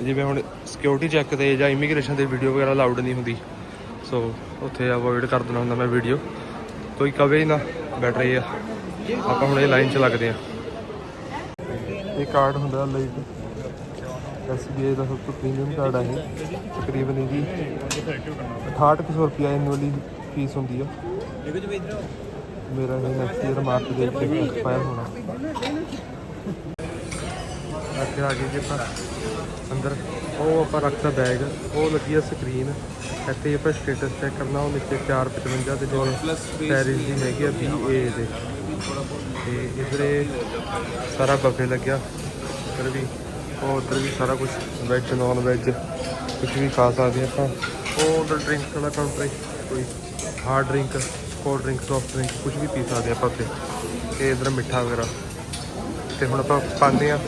ਜਿਵੇਂ ਹੁਣ ਸਿਕਿਉਰਿਟੀ ਚੈੱਕ ਤੇ ਜਾਂ ਇਮੀਗ੍ਰੇਸ਼ਨ ਦੇ ਵੀਡੀਓ ਵਗੈਰਾ ਅਲਾਉਡ ਨਹੀਂ ਹੁੰਦੀ। ਸੋ ਉੱਥੇ ਅਵੋਇਡ ਕਰ ਦੇਣਾ ਹੁੰਦਾ ਮੈਂ ਵੀਡੀਓ ਕੋਈ ਕਵੇ ਨਾ, ਬੈਟਰ ਇਹ ਆ। ਆਪਾਂ ਹੁਣ ਇਹ ਲਾਈਨ 'ਚ ਲੱਗਦੇ ਆ। ਇਹ ਕਾਰਡ ਹੁੰਦਾ ਲਾਈਟ SBI ਦਾ ਸਭ ਤੋਂ ਪ੍ਰੀਮੀਅਮ ਕਾਰਡ ਆ ਇਹ। ਤਕਰੀਬਨ ਇਹਦੀ 6800 ਰੁਪਿਆ ਐਨੂਅਲੀ ਫੀਸ ਹੁੰਦੀ ਆ। ਮੇਰਾ ਇਹ ਨੈਕਸਟ ਈਅਰ ਮਾਰਚ ਦੇ ਵਿੱਚ ਐਕਸਪਾਇਰ ਹੋਣਾ। ਅੱਗੇ ਆ ਗਏ ਜੀ ਆਪਾਂ। ਅੰਦਰ ਉਹ ਆਪਾਂ ਰੱਖਦਾ ਬੈਗ ਉਹ ਲੱਗੀ ਆ ਸਕਰੀਨ ਇੱਥੇ ਆਪਾਂ ਸਟੇਟਸ ਚੈੱਕ ਕਰਨਾ ਉਹ ਨੀਚੇ 455 ਤੇ ਜੋ ਪੈਰਿਸ ਦੀ ਹੈਗੀ ਆ BA ਦੇ। ਤੇ ਇਧਰੇ ਸਾਰਾ ਬਫੇ ਲੱਗਿਆ। ਇੱਧਰ ਵੀ ਉਹ ਉਧਰ ਵੀ ਸਾਰਾ ਕੁਝ ਵੈਜ ਨਾਨ ਵੈਜ ਕੁਝ ਵੀ ਖਾ ਸਕਦੇ ਆਪਾਂ। ਉਹ ਉਧਰ ਡਰਿੰਕਸ ਵਾਲਾ ਕਾਊਂਟਰ ਹੈ ਕੋਈ hard drink cold drink soft drink ਕੁਝ ਵੀ ਪੀ ਸਕਦੇ ਆਪਾਂ ਉੱਥੇ। ਤੇ ਇਧਰ ਮਿੱਠਾ ਵਗੈਰਾ। ਤੇ ਹੁਣ ਆਪਾਂ ਪਾਉਂਦੇ ਆ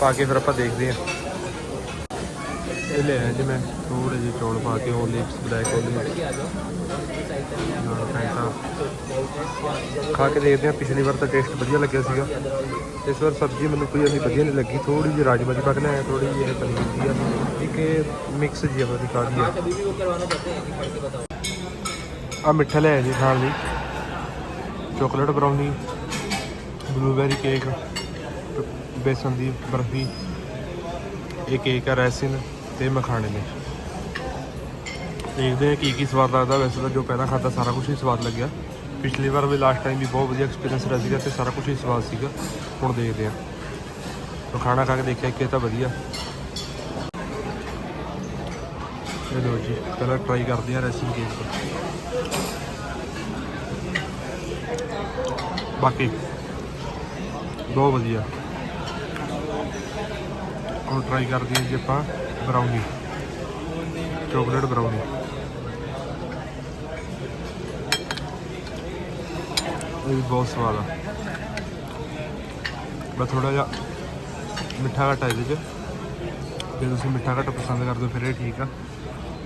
ਪਾ ਕੇ ਫਿਰ ਆਪਾਂ ਦੇਖਦੇ ਆ ਇਹ ਲੈ ਆਇਆ ਜੀ ਮੈਂ। ਥੋੜੇ ਜਿਹੇ ਚੌਲ ਪਾ ਕੇ ਓਲੀਵਸ ਬਲੈਕ ਓਲੀਵਸ ਨਾਲ ਫੈਂਟਾ ਖਾ ਕੇ ਦੇਖਦੇ ਹਾਂ, ਪਿਛਲੀ ਵਾਰ ਤਾਂ ਟੇਸਟ ਵਧੀਆ ਲੱਗਿਆ ਸੀਗਾ। ਇਸ ਵਾਰ ਸਬਜ਼ੀ ਮੈਨੂੰ ਕੋਈ ਇੰਨੀ ਵਧੀਆ ਨਹੀਂ ਲੱਗੀ। ਥੋੜੀ ਜਿਹੀ ਰਾਜਮਾ ਦੀ ਪੱਕ ਲਿਆ ਥੋੜੀ ਜਿਹੀ ਪਨੀਰ ਦੀ ਆ। ਇੱਕ ਇਹ ਮਿਕਸ ਜਿਹੀ ਆਪਣੀ ਕਾਦੀ ਆ। ਆ ਮਿੱਠਾ ਲਿਆ ਜੀ ਖਾਣ ਲਈ। ਚਾਕਲੇਟ ਬਰਾਊਨੀ ਬਲੂਬੈਰੀ ਕੇਕ ਬੇਸਨ ਦੀ ਬਰਫੀ। ਇਹ ਕੇਕ ਆ ਰੈਸਿਨ ਤੇ ਮਖਾਣੇ ਨੇ। ਦੇਖਦੇ ਹਾਂ ਕੀ ਕੀ ਸਵਾਦ ਲੱਗਦਾ। ਵੈਸੇ ਤਾਂ ਜੋ ਪਹਿਲਾਂ ਖਾਦਾ ਸਾਰਾ ਕੁਝ ਹੀ ਸਵਾਦ ਲੱਗਿਆ। ਪਿਛਲੀ ਵਾਰ ਵੀ ਲਾਸਟ ਟਾਈਮ ਵੀ ਬਹੁਤ ਵਧੀਆ ਐਕਸਪੀਰੀਅੰਸ ਰਿਹਾ ਸੀਗਾ ਤੇ ਸਾਰਾ ਕੁਝ ਹੀ ਸਵਾਦ ਸੀਗਾ। ਹੁਣ ਦੇਖਦੇ ਹਾਂ। ਤਾਂ ਖਾਣਾ ਖਾ ਕੇ ਦੇਖਿਆ ਕਿ ਇਹ ਤਾਂ ਵਧੀਆ। ਇਹ ਲੋ ਜੀ, ਪਹਿਲਾਂ ਟਰਾਈ ਕਰਦੇ ਹਾਂ ਰੈਸਿਨ ਕੇਕ ਬਾਕੀ ਬਹੁਤ ਵਧੀਆ। ਹੁਣ ਟਰਾਈ ਕਰਦੇ ਹਾਂ ਜੀ ਆਪਾਂ ਬਰਾਊਨੀ ਚਾਕਲੇਟ ਬਰਾਊਨੀ ਇਹ ਵੀ ਬਹੁਤ ਸਵਾਦ ਆ। ਮੈਂ ਥੋੜਾ ਜਿਹਾ ਮਿੱਠਾ ਘੱਟ ਆ ਇਹਦੇ 'ਚ। ਜੇ ਤੁਸੀਂ ਮਿੱਠਾ ਘੱਟ ਪਸੰਦ ਕਰਦੇ ਹੋ, ਫਿਰ ਇਹ ਠੀਕ ਆ।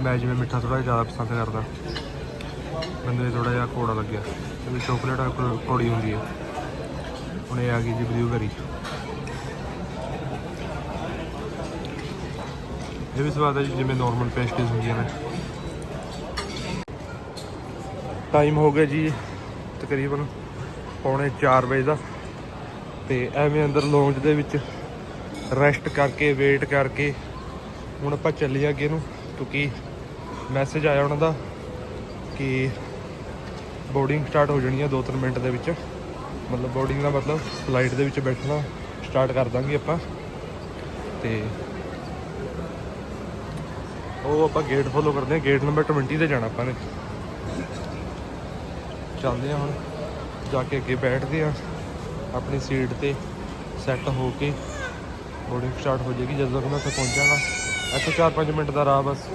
ਮੈਂ ਜਿਵੇਂ ਮਿੱਠਾ ਥੋੜਾ ਜ਼ਿਆਦਾ ਪਸੰਦ ਕਰਦਾ। ਮੈਨੂੰ ਇਹ ਥੋੜਾ ਜਿਹਾ ਕੋੜਾ ਲੱਗਿਆ। ਕਿਉਂਕਿ ਚਾਕਲੇਟ ਆ, ਕੋ- ਹੁੰਦੀ ਹੈ ਹੁਣ ਇਹ ਆ ਗਈ ਜੀ ਬਲੂਬੈਰੀ ਇਹ ਵੀ ਸਵਾਦ ਹੈ ਜੀ, ਜਿਵੇਂ ਨਾਰਮਲ ਪੇਸਟਰੀਜ਼ ਹੁੰਦੀਆਂ ਨੇ। ਟਾਈਮ ਹੋ ਗਿਆ ਜੀ ਤਕਰੀਬਨ ਪੌਣੇ 4 ਵਜੇ ਦਾ। ਤੇ ਐਵੇਂ ਅੰਦਰ ਲੌਂਜ ਦੇ ਵਿੱਚ ਰੈਸਟ ਕਰਕੇ ਵੇਟ ਕਰਕੇ ਹੁਣ ਆਪਾਂ ਚੱਲੇ ਅੱਗੇ ਨੂੰ, ਕਿਉਂਕਿ ਮੈਸੇਜ ਆਇਆ ਉਹਨਾਂ ਦਾ ਕਿ ਬੋਰਡਿੰਗ ਸਟਾਰਟ ਹੋ ਜਾਣੀ ਆ 2-3 ਮਿੰਟ ਦੇ ਵਿੱਚ। ਮਤਲਬ ਬੋਰਡਿੰਗ ਦਾ ਮਤਲਬ ਫਲਾਈਟ ਦੇ ਵਿੱਚ ਬੈਠਣਾ ਸਟਾਰਟ ਕਰ ਦਾਂਗੇ ਆਪਾਂ। ਤੇ ਉਹ ਆਪਾਂ ਗੇਟ ਫੋਲੋ ਕਰਦੇ ਹਾਂ ਗੇਟ ਨੰਬਰ 20 ਤੇ ਜਾਣਾ ਆਪਾਂ ਨੇ। ਚੱਲਦੇ ਹਾਂ ਹੁਣ। ਜਾ ਕੇ ਅੱਗੇ ਬੈਠਦੇ ਹਾਂ ਆਪਣੀ ਸੀਟ ਤੇ ਸੈੱਟ ਹੋ ਕੇ ਬੋਰਡਿੰਗ ਸਟਾਰਟ ਹੋ ਜਾਏਗੀ। ਜਦੋਂ ਤੱਕ ਮੈਂ ਉੱਥੇ ਪਹੁੰਚਾਂਗਾ, ਇੱਥੇ 4-5 ਮਿੰਟ ਦਾ ਰਾਹ ਬਸ।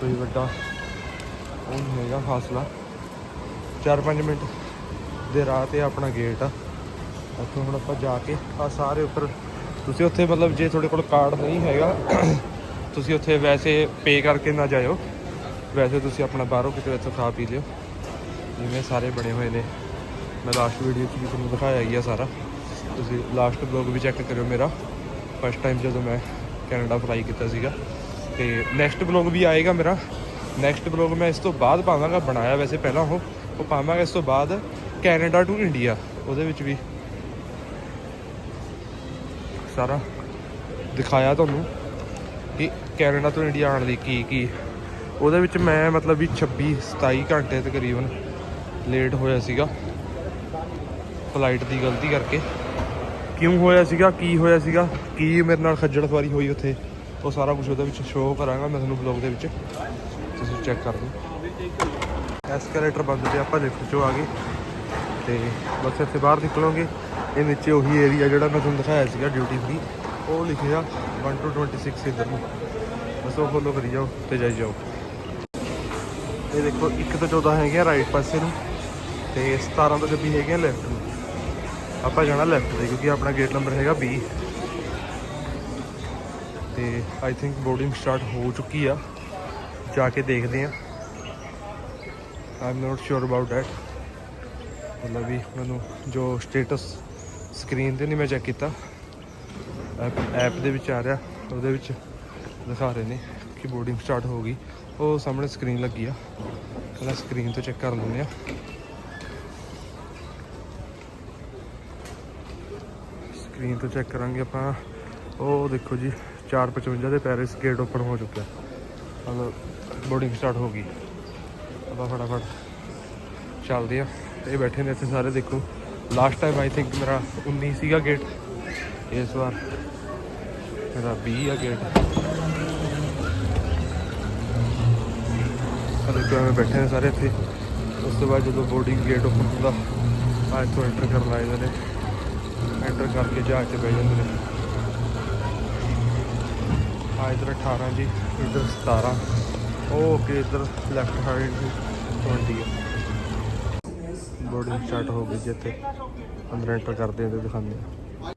ਕੋਈ ਵੱਡਾ ਉਹ ਨਹੀਂ ਹੈਗਾ ਫਾਸਲਾ। 4-5 ਮਿੰਟ ਦੇ ਰਾਹ ਤੇ ਆਪਣਾ ਗੇਟ ਆ। ਇੱਥੋਂ ਹੁਣ ਆਪਾਂ ਜਾ ਕੇ ਆ ਸਾਰੇ ਉੱਪਰ, ਤੁਸੀਂ ਉੱਥੇ ਮਤਲਬ ਜੇ ਤੁਹਾਡੇ ਕੋਲ ਕਾਰਡ ਨਹੀਂ ਹੈਗਾ, ਤੁਸੀਂ ਉੱਥੇ ਵੈਸੇ ਪੇ ਕਰਕੇ ਨਾ ਜਾਇਓ। ਵੈਸੇ ਤੁਸੀਂ ਆਪਣਾ ਬਾਹਰੋਂ ਕਿਤੇ ਇੱਥੋਂ ਖਾ ਪੀ ਲਿਓ। ਜਿਵੇਂ ਸਾਰੇ ਬਣੇ ਹੋਏ ਨੇ। ਮੈਂ ਲਾਸਟ ਵੀਡੀਓ 'ਚ ਵੀ ਤੁਹਾਨੂੰ ਦਿਖਾਇਆ ਹੀ ਆ ਸਾਰਾ। ਤੁਸੀਂ ਲਾਸਟ ਬਲੌਗ ਵੀ ਚੈੱਕ ਕਰਿਓ ਮੇਰਾ। ਫਸਟ ਟਾਈਮ ਜਦੋਂ ਮੈਂ ਕੈਨੇਡਾ ਫਲਾਈ ਕੀਤਾ ਸੀਗਾ। ਤੇ ਨੈਕਸਟ ਬਲੌਗ ਵੀ ਆਏਗਾ ਮੇਰਾ। ਨੈਕਸਟ ਬਲੌਗ ਮੈਂ ਇਸ ਤੋਂ ਬਾਅਦ ਪਾਵਾਂਗਾ, ਬਣਾਇਆ ਵੈਸੇ ਪਹਿਲਾਂ ਉਹ। ਉਹ ਪਾਵਾਂਗਾ ਇਸ ਤੋਂ ਬਾਅਦ ਕੈਨੇਡਾ ਟੂ ਇੰਡੀਆ ਉਹਦੇ ਵਿੱਚ ਵੀ। ਸਾਰਾ ਦਿਖਾਇਆ ਤੁਹਾਨੂੰ ਕਿ ਕੈਨੇਡਾ ਤੋਂ ਇੰਡੀਆ ਆਉਣ ਦੀ ਕੀ ਕੀ ਉਹਦੇ ਵਿੱਚ ਮੈਂ ਮਤਲਬ ਵੀ 26 27 ਘੰਟੇ ਤਕਰੀਬਨ ਲੇਟ ਹੋਇਆ ਸੀਗਾ। ਫਲਾਈਟ ਦੀ ਗਲਤੀ ਕਰਕੇ। ਕਿਉਂ ਹੋਇਆ ਸੀਗਾ? ਕੀ ਹੋਇਆ ਸੀਗਾ? ਕੀ ਮੇਰੇ ਨਾਲ ਖੱਜਲ ਖਵਾਰੀ ਹੋਈ ਉੱਥੇ? ਉਹ ਸਾਰਾ ਕੁਝ ਉਹਦੇ ਵਿੱਚ ਸ਼ੋਅ ਕਰਾਂਗਾ ਮੈਂ ਤੁਹਾਨੂੰ ਬਲੌਗ ਦੇ ਵਿੱਚ। ਤੁਸੀਂ ਚੈੱਕ ਕਰ ਲਓ ਐਸਕੇਲੇਟਰ ਬੰਦ ਤੇ ਆਪਾਂ ਲਿਫਟ 'ਚੋਂ ਆ ਗਏ। ਤੇ ਬਸ ਇੱਥੇ ਬਾਹਰ ਨਿਕਲੋਗੇ। ਇਹ ਨੀਚੇ ਉਹੀ ਏਰੀਆ ਜਿਹੜਾ ਮੈਂ ਤੁਹਾਨੂੰ ਦਿਖਾਇਆ ਸੀਗਾ ਡਿਊਟੀ ਦੀ। ਉਹ ਲਿਖਿਆ 1 to 26 ਇੱਧਰ ਨੂੰ। ਬਸ ਉਹ ਫੋਲੋ ਕਰੀ ਜਾਓ ਤੇ ਜਾਈ ਜਾਓ। ਇਹ ਦੇਖੋ 1 ਤੋਂ 14 ਹੈਗੇ ਰਾਈਟ ਪਾਸੇ ਨੂੰ। ਤੇ 17 ਤੋਂ ਗੱਡੀ ਹੈਗੇ ਆ ਲੈਫਟ ਨੂੰ। ਆਪਾਂ ਜਾਣਾ ਲੈਫਟ ਤੇ, ਕਿਉਂਕਿ ਆਪਣਾ ਗੇਟ ਨੰਬਰ ਹੈਗਾ 20 ਤੇ ਆਈ ਥਿੰਕ ਬੋਰਡਿੰਗ ਸਟਾਰਟ ਹੋ ਚੁੱਕੀ ਆ। ਜਾ ਕੇ ਦੇਖਦੇ ਆ। I am not sure about that ਮਤਲਬ ਵੀ ਮੈਨੂੰ ਜੋ ਸਟੇਟਸ ਸਕਰੀਨ ਤੇ ਨਹੀਂ ਮੈਂ ਚੈੱਕ ਕੀਤਾ। ਐਪ ਦੇ ਵਿੱਚ ਆ ਰਿਹਾ। ਉਹਦੇ ਵਿੱਚ ਦਿਖਾ ਰਹੇ ਨੇ ਕਿ ਬੋਰਡਿੰਗ ਸਟਾਰਟ ਹੋ ਗਈ। ਉਹ ਸਾਹਮਣੇ ਸਕਰੀਨ ਲੱਗੀ ਆ। ਪਹਿਲਾਂ ਸਕਰੀਨ ਤੋਂ ਚੈੱਕ ਕਰ ਲੈਂਦੇ ਆ। ਸਕਰੀਨ ਤੋਂ ਚੈੱਕ ਕਰਾਂਗੇ ਆਪਾਂ। ਉਹ ਦੇਖੋ ਜੀ 455 ਦੇ ਪੈਰਿਸ ਗੇਟ ਓਪਨ ਹੋ ਚੁੱਕਿਆ। ਮਤਲਬ ਬੋਰਡਿੰਗ ਸਟਾਰਟ ਹੋ ਗਈ। ਆਪਾਂ ਫਟਾਫਟ ਚੱਲਦੇ ਆ ਇਹ ਬੈਠੇ ਨੇ ਇੱਥੇ ਸਾਰੇ, ਦੇਖੋ। ਲਾਸਟ ਟਾਈਮ ਆਈ ਥਿੰਕ ਮੇਰਾ 19 ਸੀਗਾ ਗੇਟ ਇਸ ਵਾਰ ਮੇਰਾ 20 ਆ ਗੇਟ ਅਰੇ ਕਿਉਂ ਐਵੇਂ ਬੈਠੇ ਨੇ ਸਾਰੇ ਇੱਥੇ। ਉਸ ਤੋਂ ਬਾਅਦ ਜਦੋਂ ਬੋਰਡਿੰਗ ਗੇਟ ਓਪਨ ਹੁੰਦਾ ਆ ਇੱਥੋਂ ਐਂਟਰ ਕਰਨ ਲੱਗ ਜਾਂਦੇ ਨੇ। ਐਂਟਰ ਕਰਕੇ ਜਹਾਜ਼ 'ਚ ਬਹਿ ਜਾਂਦੇ ਨੇ। ਆ ਇਧਰ 18 ਜੀ, ਇਧਰ 17 ਉਹ ਓਕੇ ਇਧਰ ਲੈਫਟ ਸਾਈਡ 20 ਬੋਰਡਿੰਗ ਸਟਾਰਟ ਹੋ ਗਈ ਜੀ ਅੰਦਰ ਐਂਟਰ ਕਰਦੇ ਹਾਂ ਤੇ ਦਿਖਾਉਂਦੇ ਹਾਂ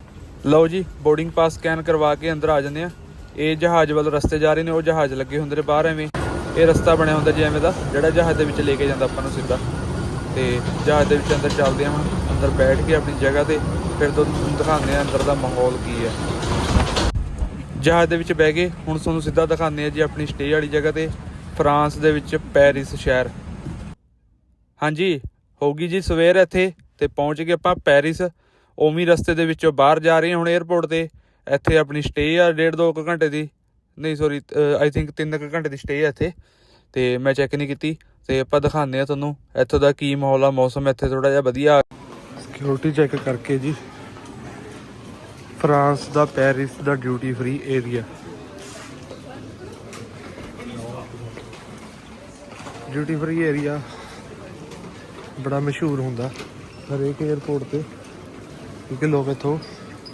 ਲਓ ਜੀ ਬੋਰਡਿੰਗ ਪਾਸ ਸਕੈਨ ਕਰਵਾ ਕੇ ਅੰਦਰ ਆ ਜਾਂਦੇ ਆ। ਇਹ ਜਹਾਜ਼ ਵੱਲ ਰਸਤੇ ਜਾ ਰਹੇ ਨੇ, ਉਹ ਜਹਾਜ਼ ਲੱਗੇ ਹੁੰਦੇ ਨੇ ਬਾਹਰ ਐਵੇਂ। ਇਹ ਰਸਤਾ ਬਣਿਆ ਹੁੰਦਾ ਜੀ ਐਵੇਂ ਦਾ, ਜਿਹੜਾ ਜਹਾਜ਼ ਦੇ ਵਿੱਚ ਲੈ ਕੇ ਜਾਂਦਾ ਆਪਾਂ ਨੂੰ ਸਿੱਧਾ। ਤੇ ਜਹਾਜ਼ ਦੇ ਵਿੱਚ ਅੰਦਰ ਚੱਲਦੇ ਹਾਂ ਹੁਣ, ਅੰਦਰ ਬੈਠ ਕੇ ਆਪਣੀ ਜਗ੍ਹਾ ਤੇ ਫਿਰ ਤੁਹਾਨੂੰ ਦਿਖਾਉਂਦੇ ਆ ਅੰਦਰ ਦਾ ਮਾਹੌਲ ਕੀ ਹੈ। ਜਹਾਜ਼ ਦੇ ਵਿੱਚ ਬਹਿ ਗਏ ਹੁਣ ਤੁਹਾਨੂੰ ਸਿੱਧਾ ਦਿਖਾਉਂਦੇ ਆ ਜੀ ਆਪਣੀ ਸਟੇ ਵਾਲੀ ਜਗ੍ਹਾ ਤੇ, ਫਰਾਂਸ ਦੇ ਵਿੱਚ ਪੈਰਿਸ ਸ਼ਹਿਰ। ਹਾਂਜੀ ਹੋਗੀ ਜੀ ਸਵੇਰ ਇੱਥੇ ਤੇ ਪਹੁੰਚ ਗਏ ਆਪਾਂ ਪੈਰਿਸ। ਉਮੀ ਰਸਤੇ ਦੇ ਵਿੱਚੋਂ ਬਾਹਰ ਜਾ ਰਹੇ ਹਾਂ ਹੁਣ 에ਅਰਪੋਰਟ ਤੇ। ਇੱਥੇ ਆਪਣੀ ਸਟੇ ਆ ਡੇਢ ਦੋ ਕੁ ਘੰਟੇ ਦੀ। ਨਹੀਂ ਸੌਰੀ ਆਈ ਥਿੰਕ 3 ਕੁ ਘੰਟੇ ਦੀ ਸਟੇ ਆ ਇੱਥੇ। ਤੇ ਮੈਂ ਚੈੱਕ ਨਹੀਂ ਕੀਤੀ ਤੇ ਆਪਾਂ ਦਿਖਾਉਂਦੇ ਆ ਤੁਹਾਨੂੰ ਇੱਥੋਂ ਦਾ ਕੀ ਮਾਹੌਲ ਆ, ਮੌਸਮ ਇੱਥੇ ਥੋੜਾ ਜਿਹਾ ਵਧੀਆ ਸਿਕਿਉਰਿਟੀ ਚੈੱਕ ਕਰਕੇ ਜੀ। ਫਰਾਂਸ ਦਾ ਪੈਰਿਸ ਦਾ duty free area duty free area ਬੜਾ ਮਸ਼ਹੂਰ ਹੁੰਦਾ ਹਰੇਕ 에ਅਰਪੋਰਟ ਤੇ, ਕਿਉਂਕਿ ਲੋਕ ਇੱਥੋਂ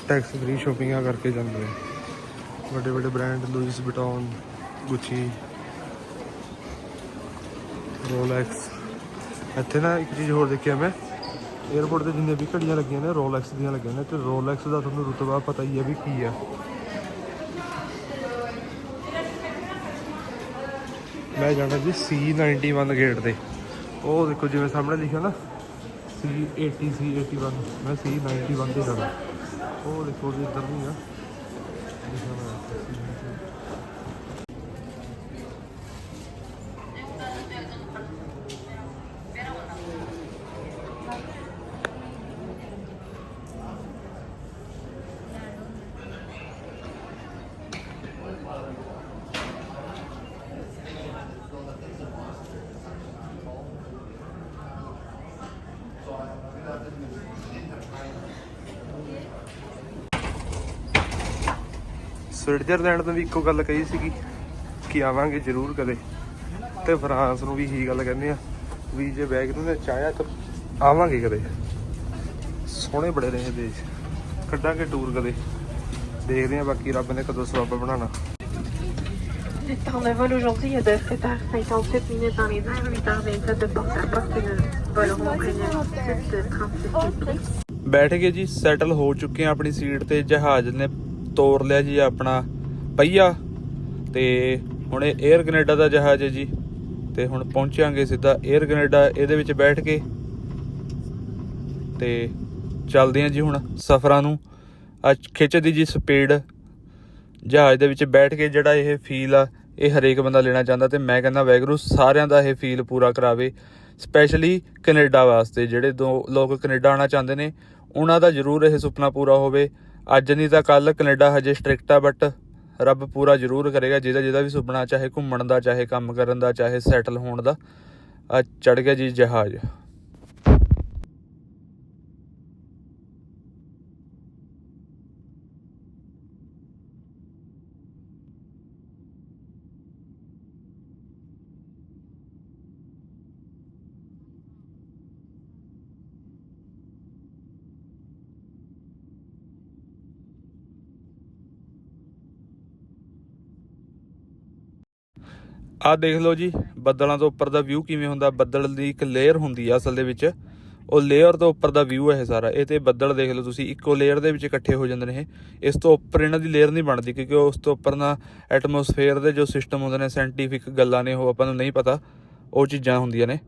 ਟੈਕਸ ਫ੍ਰੀ ਸ਼ੋਪਿੰਗਾਂ ਕਰਕੇ ਜਾਂਦੇ ਆ। ਵੱਡੇ ਵੱਡੇ brand Louis Vuitton Gucci Rolex ਇੱਥੇ ਨਾ ਇੱਕ ਚੀਜ਼ ਹੋਰ ਦੇਖਿਆ ਮੈਂ। 에ਅਰਪੋਰਟ ਤੇ ਜਿੰਨੇ ਵੀ ਘੜੀਆਂ ਲੱਗੀਆਂ ਨੇ ਰੋਲੈਕਸ ਦੀਆਂ ਲੱਗੀਆਂ ਨੇ, ਤੇ ਰੋਲੈਕਸ ਦਾ ਤੁਹਾਨੂੰ ਰੁਤਬਾ ਪਤਾ ਹੀ ਹੈ ਵੀ ਕੀ ਆ ਮੈਂ ਜਾਣਾ ਜੀ C91 ਗੇਟ ਤੇ। ਉਹ ਦੇਖੋ ਜਿਵੇਂ ਸਾਹਮਣੇ ਲਿਖਿਆ ਨਾ C80 C81 ਮੈਂ C91 ਤੇ ਜਾਣਾ। ਉਹ ਦੇਖੋ ਜੀ ਇੱਧਰ ਨਹੀਂ ਆ। ਸਵਿਟਜ਼ਰਲੈਂਡ ਤੋਂ ਵੀ ਇੱਕੋ ਗੱਲ ਕਹੀ ਸੀਗੀ ਕਿ ਆਵਾਂਗੇ ਜ਼ਰੂਰ ਕਦੇ। ਤੇ ਫਰਾਂਸ ਨੂੰ ਵੀ ਇਹੀ ਗੱਲ ਕਹਿੰਦੇ ਆ ਵੀ ਜੇ ਬੈਗ ਨੂੰ ਨੇ ਚਾਹਿਆ ਤਾਂ ਆਵਾਂਗੇ ਕਦੇ। ਸੋਹਣੇ ਬੜੇ ਰਹੇ ਦੇਸ਼। ਕੱਢਾਂਗੇ ਟੂਰ ਕਦੇ। ਦੇਖਦੇ ਆ ਬਾਕੀ ਰੱਬ ਨੇ ਕਦੋਂ ਸਵਾਬ ਬਣਾਉਣਾ। J'étais en vol aujourd'hui, il y a de retard 57 minutes dans les airs, 8h27 de porte à porte et le vol rentré d'altitude de 36 pieds. ਬੈਠ ਗਏ ਜੀ ਸੈਟਲ ਹੋ ਚੁੱਕੇ ਆ ਆਪਣੀ ਸੀਟ ਤੇ। ਜਹਾਜ਼ ਨੇ ਤੋਰ ਲਿਆ ਜੀ ਆਪਣਾ ਪਹੀਆ ਤੇ ਹੁਣ ਇਹ 에ਅਰ ਕੈਨੇਡਾ ਦਾ ਜਹਾਜ਼ ਹੈ ਜੀ। ਤੇ ਹੁਣ ਪਹੁੰਚਾਂਗੇ ਸਿੱਧਾ 에ਅਰ ਕੈਨੇਡਾ ਇਹਦੇ ਵਿੱਚ ਬੈਠ ਕੇ। ਤੇ ਚੱਲਦੇ ਆ ਜੀ ਹੁਣ ਸਫ਼ਰਾਂ ਨੂੰ। ਅੱਜ ਖਿੱਚਦੀ ਜੀ ਸਪੀਡ। ਜਹਾਜ਼ ਦੇ ਵਿੱਚ ਬੈਠ ਕੇ ਜਿਹੜਾ ਇਹ ਫੀਲ ਆ, ਇਹ ਹਰੇਕ ਬੰਦਾ ਲੈਣਾ ਚਾਹੁੰਦਾ ਤੇ ਮੈਂ ਕਹਿੰਦਾ ਵੈਗਰੂ ਸਾਰਿਆਂ ਦਾ ਇਹ ਫੀਲ ਪੂਰਾ ਕਰਾਵੇ। ਸਪੈਸ਼ਲੀ ਕੈਨੇਡਾ ਵਾਸਤੇ, ਜਿਹੜੇ ਦੋ ਲੋਕ ਕੈਨੇਡਾ ਆਉਣਾ ਚਾਹੁੰਦੇ ਨੇ, ਉਹਨਾਂ ਦਾ ਜ਼ਰੂਰ ਇਹ ਸੁਪਨਾ ਪੂਰਾ ਹੋਵੇ। ਅੱਜ ਨਹੀਂ ਤਾਂ ਕੱਲ ਕੈਨੇਡਾ ਹਜੇ ਸਟ੍ਰਿਕਟ ਆ ਬਟ ਰੱਬ ਪੂਰਾ ਜ਼ਰੂਰ ਕਰੇਗਾ, ਜਿਹਦਾ ਜਿਹਦਾ ਵੀ ਸੁਪਨਾ, ਚਾਹੇ ਘੁੰਮਣ ਦਾ, ਚਾਹੇ ਕੰਮ ਕਰਨ ਦਾ, ਚਾਹੇ ਸੈਟਲ ਹੋਣ ਦਾ ਆ ਚੜ ਗਿਆ ਜੀ ਜਹਾਜ਼। ਆਹ ਦੇਖ ਲਓ ਜੀ, ਬੱਦਲਾਂ ਤੋਂ ਉੱਪਰ ਦਾ ਵਿਊ ਕਿਵੇਂ ਹੁੰਦਾ, ਬੱਦਲ ਦੀ ਇੱਕ ਲੇਅਰ ਹੁੰਦੀ ਆ ਅਸਲ ਦੇ ਵਿੱਚ। ਉਹ ਲੇਅਰ ਤੋਂ ਉੱਪਰ ਦਾ ਵਿਊ ਹੈ ਇਹ ਸਾਰਾ। ਇਹ ਤੇ ਬੱਦਲ ਦੇਖ ਲਓ ਤੁਸੀਂ, ਇੱਕੋ ਲੇਅਰ ਦੇ ਵਿੱਚ ਇਕੱਠੇ ਹੋ ਜਾਂਦੇ ਨੇ ਇਹ। ਇਸ ਤੋਂ ਉੱਪਰ ਇਹਨਾਂ ਦੀ ਲੇਅਰ ਨਹੀਂ ਬਣਦੀ, ਕਿਉਂਕਿ ਉਸ ਤੋਂ ਉੱਪਰ ਨਾ ਐਟਮੋਸਫੇਅਰ ਦੇ ਜੋ ਸਿਸਟਮ ਹੁੰਦੇ ਨੇ ਸਾਇੰਟੀਫਿਕ ਗੱਲਾਂ ਨੇ, ਉਹ ਆਪਾਂ ਨੂੰ ਨਹੀਂ ਪਤਾ। ਉਹ ਚੀਜ਼ਾਂ ਹੁੰਦੀਆਂ ਨੇ।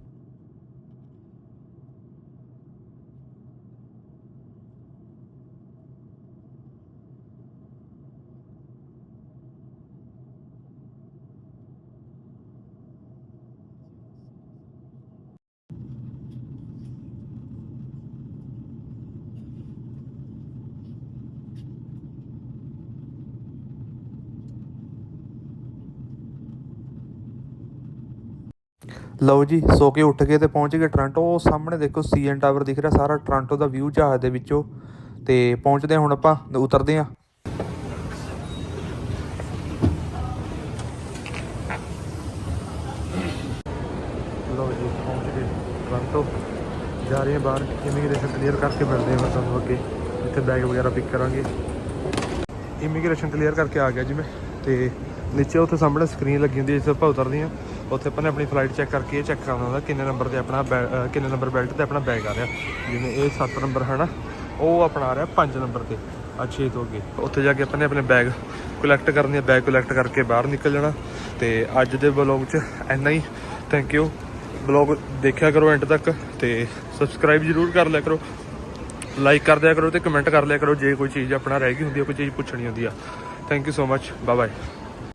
ਲਓ ਜੀ, ਸੋ ਕੇ ਉੱਠ ਕੇ ਤੇ ਪਹੁੰਚ ਗਏ ਟੋਰਾਂਟੋ ਉਹ ਸਾਹਮਣੇ ਦੇਖੋ ਸੀਐਨ ਟਾਵਰ ਦਿਖ ਰਿਹਾ, ਸਾਰਾ ਟੋਰਾਂਟੋ ਦਾ ਵਿਊ ਜਹਾਜ਼ ਦੇ ਵਿੱਚੋਂ। ਤੇ ਪਹੁੰਚਦੇ ਹਾਂ ਹੁਣ ਆਪਾਂ ਉਤਰਦੇ ਹਾਂ। ਲਓ ਜੀ, ਪਹੁੰਚ ਗਏ ਟੋਰਾਂਟੋ ਜਾ ਰਹੇ ਹਾਂ ਬਾਹਰ ਇਮੀਗ੍ਰੇਸ਼ਨ ਕਲੀਅਰ ਕਰਕੇ ਮਿਲਦੇ ਹਾਂ ਫਿਰ ਤੁਹਾਨੂੰ ਅੱਗੇ। ਇੱਥੇ ਬੈਗ ਵਗੈਰਾ ਪਿਕ ਕਰਾਂਗੇ। ਇਮੀਗ੍ਰੇਸ਼ਨ ਕਲੀਅਰ ਕਰਕੇ ਆ ਗਿਆ ਜੀ ਮੈਂ। ਤੇ ਨੀਚੇ ਉੱਥੇ ਸਾਹਮਣੇ ਸਕਰੀਨ ਲੱਗੀ ਹੁੰਦੀ ਹੈ ਜਿੱਥੇ ਆਪਾਂ ਉਤਰਦੇ ਹਾਂ। ਉੱਥੇ ਆਪਾਂ ਨੇ ਆਪਣੀ ਫਲਾਈਟ ਚੈੱਕ ਕਰਕੇ ਇਹ ਚੈੱਕ ਕਰਨਾ ਹੁੰਦਾ ਕਿੰਨੇ ਨੰਬਰ ਤੇ ਆਪਣਾ ਬੈ- ਕਿੰਨੇ ਨੰਬਰ ਬੈਲਟ ਤੇ ਆਪਣਾ ਬੈਗ ਆ ਰਿਹਾ। ਜਿਵੇਂ ਇਹ 7 ਨੰਬਰ ਹੈ ਨਾ ਉਹ ਆਪਣਾ ਆ ਰਿਹਾ 5 ਨੰਬਰ ਤੇ ਅੱਛੇ ਤੋਂ ਅੱਗੇ। ਉੱਥੇ ਜਾ ਕੇ ਆਪਾਂ ਨੇ ਆਪਣੇ ਬੈਗ ਕਲੈਕਟ ਕਰਨੇ ਆ ਬੈਗ ਕਲੈਕਟ ਕਰਕੇ ਬਾਹਰ ਨਿਕਲ ਜਾਣਾ। ਤੇ ਅੱਜ ਦੇ ਵਲੌਗ 'ਚ ਇੰਨਾ ਹੀ। ਥੈਂਕ ਯੂ ਵਲੌਗ ਦੇਖਿਆ ਕਰੋ ਐਂਡ ਤੱਕ ਤੇ ਸਬਸਕ੍ਰਾਈਬ ਜਰੂਰ ਕਰ ਲਿਆ ਕਰੋ। ਲਾਈਕ ਕਰ ਦਿਆ ਕਰੋ ਤੇ ਕਮੈਂਟ ਕਰ ਲਿਆ ਕਰੋ। ਜੇ ਕੋਈ ਚੀਜ਼ ਆਪਣਾ ਰਹਿ ਗਈ ਹੁੰਦੀ ਹੈ ਕੋਈ ਚੀਜ਼ ਪੁੱਛਣੀ ਹੁੰਦੀ ਆ। Thank you so much bye bye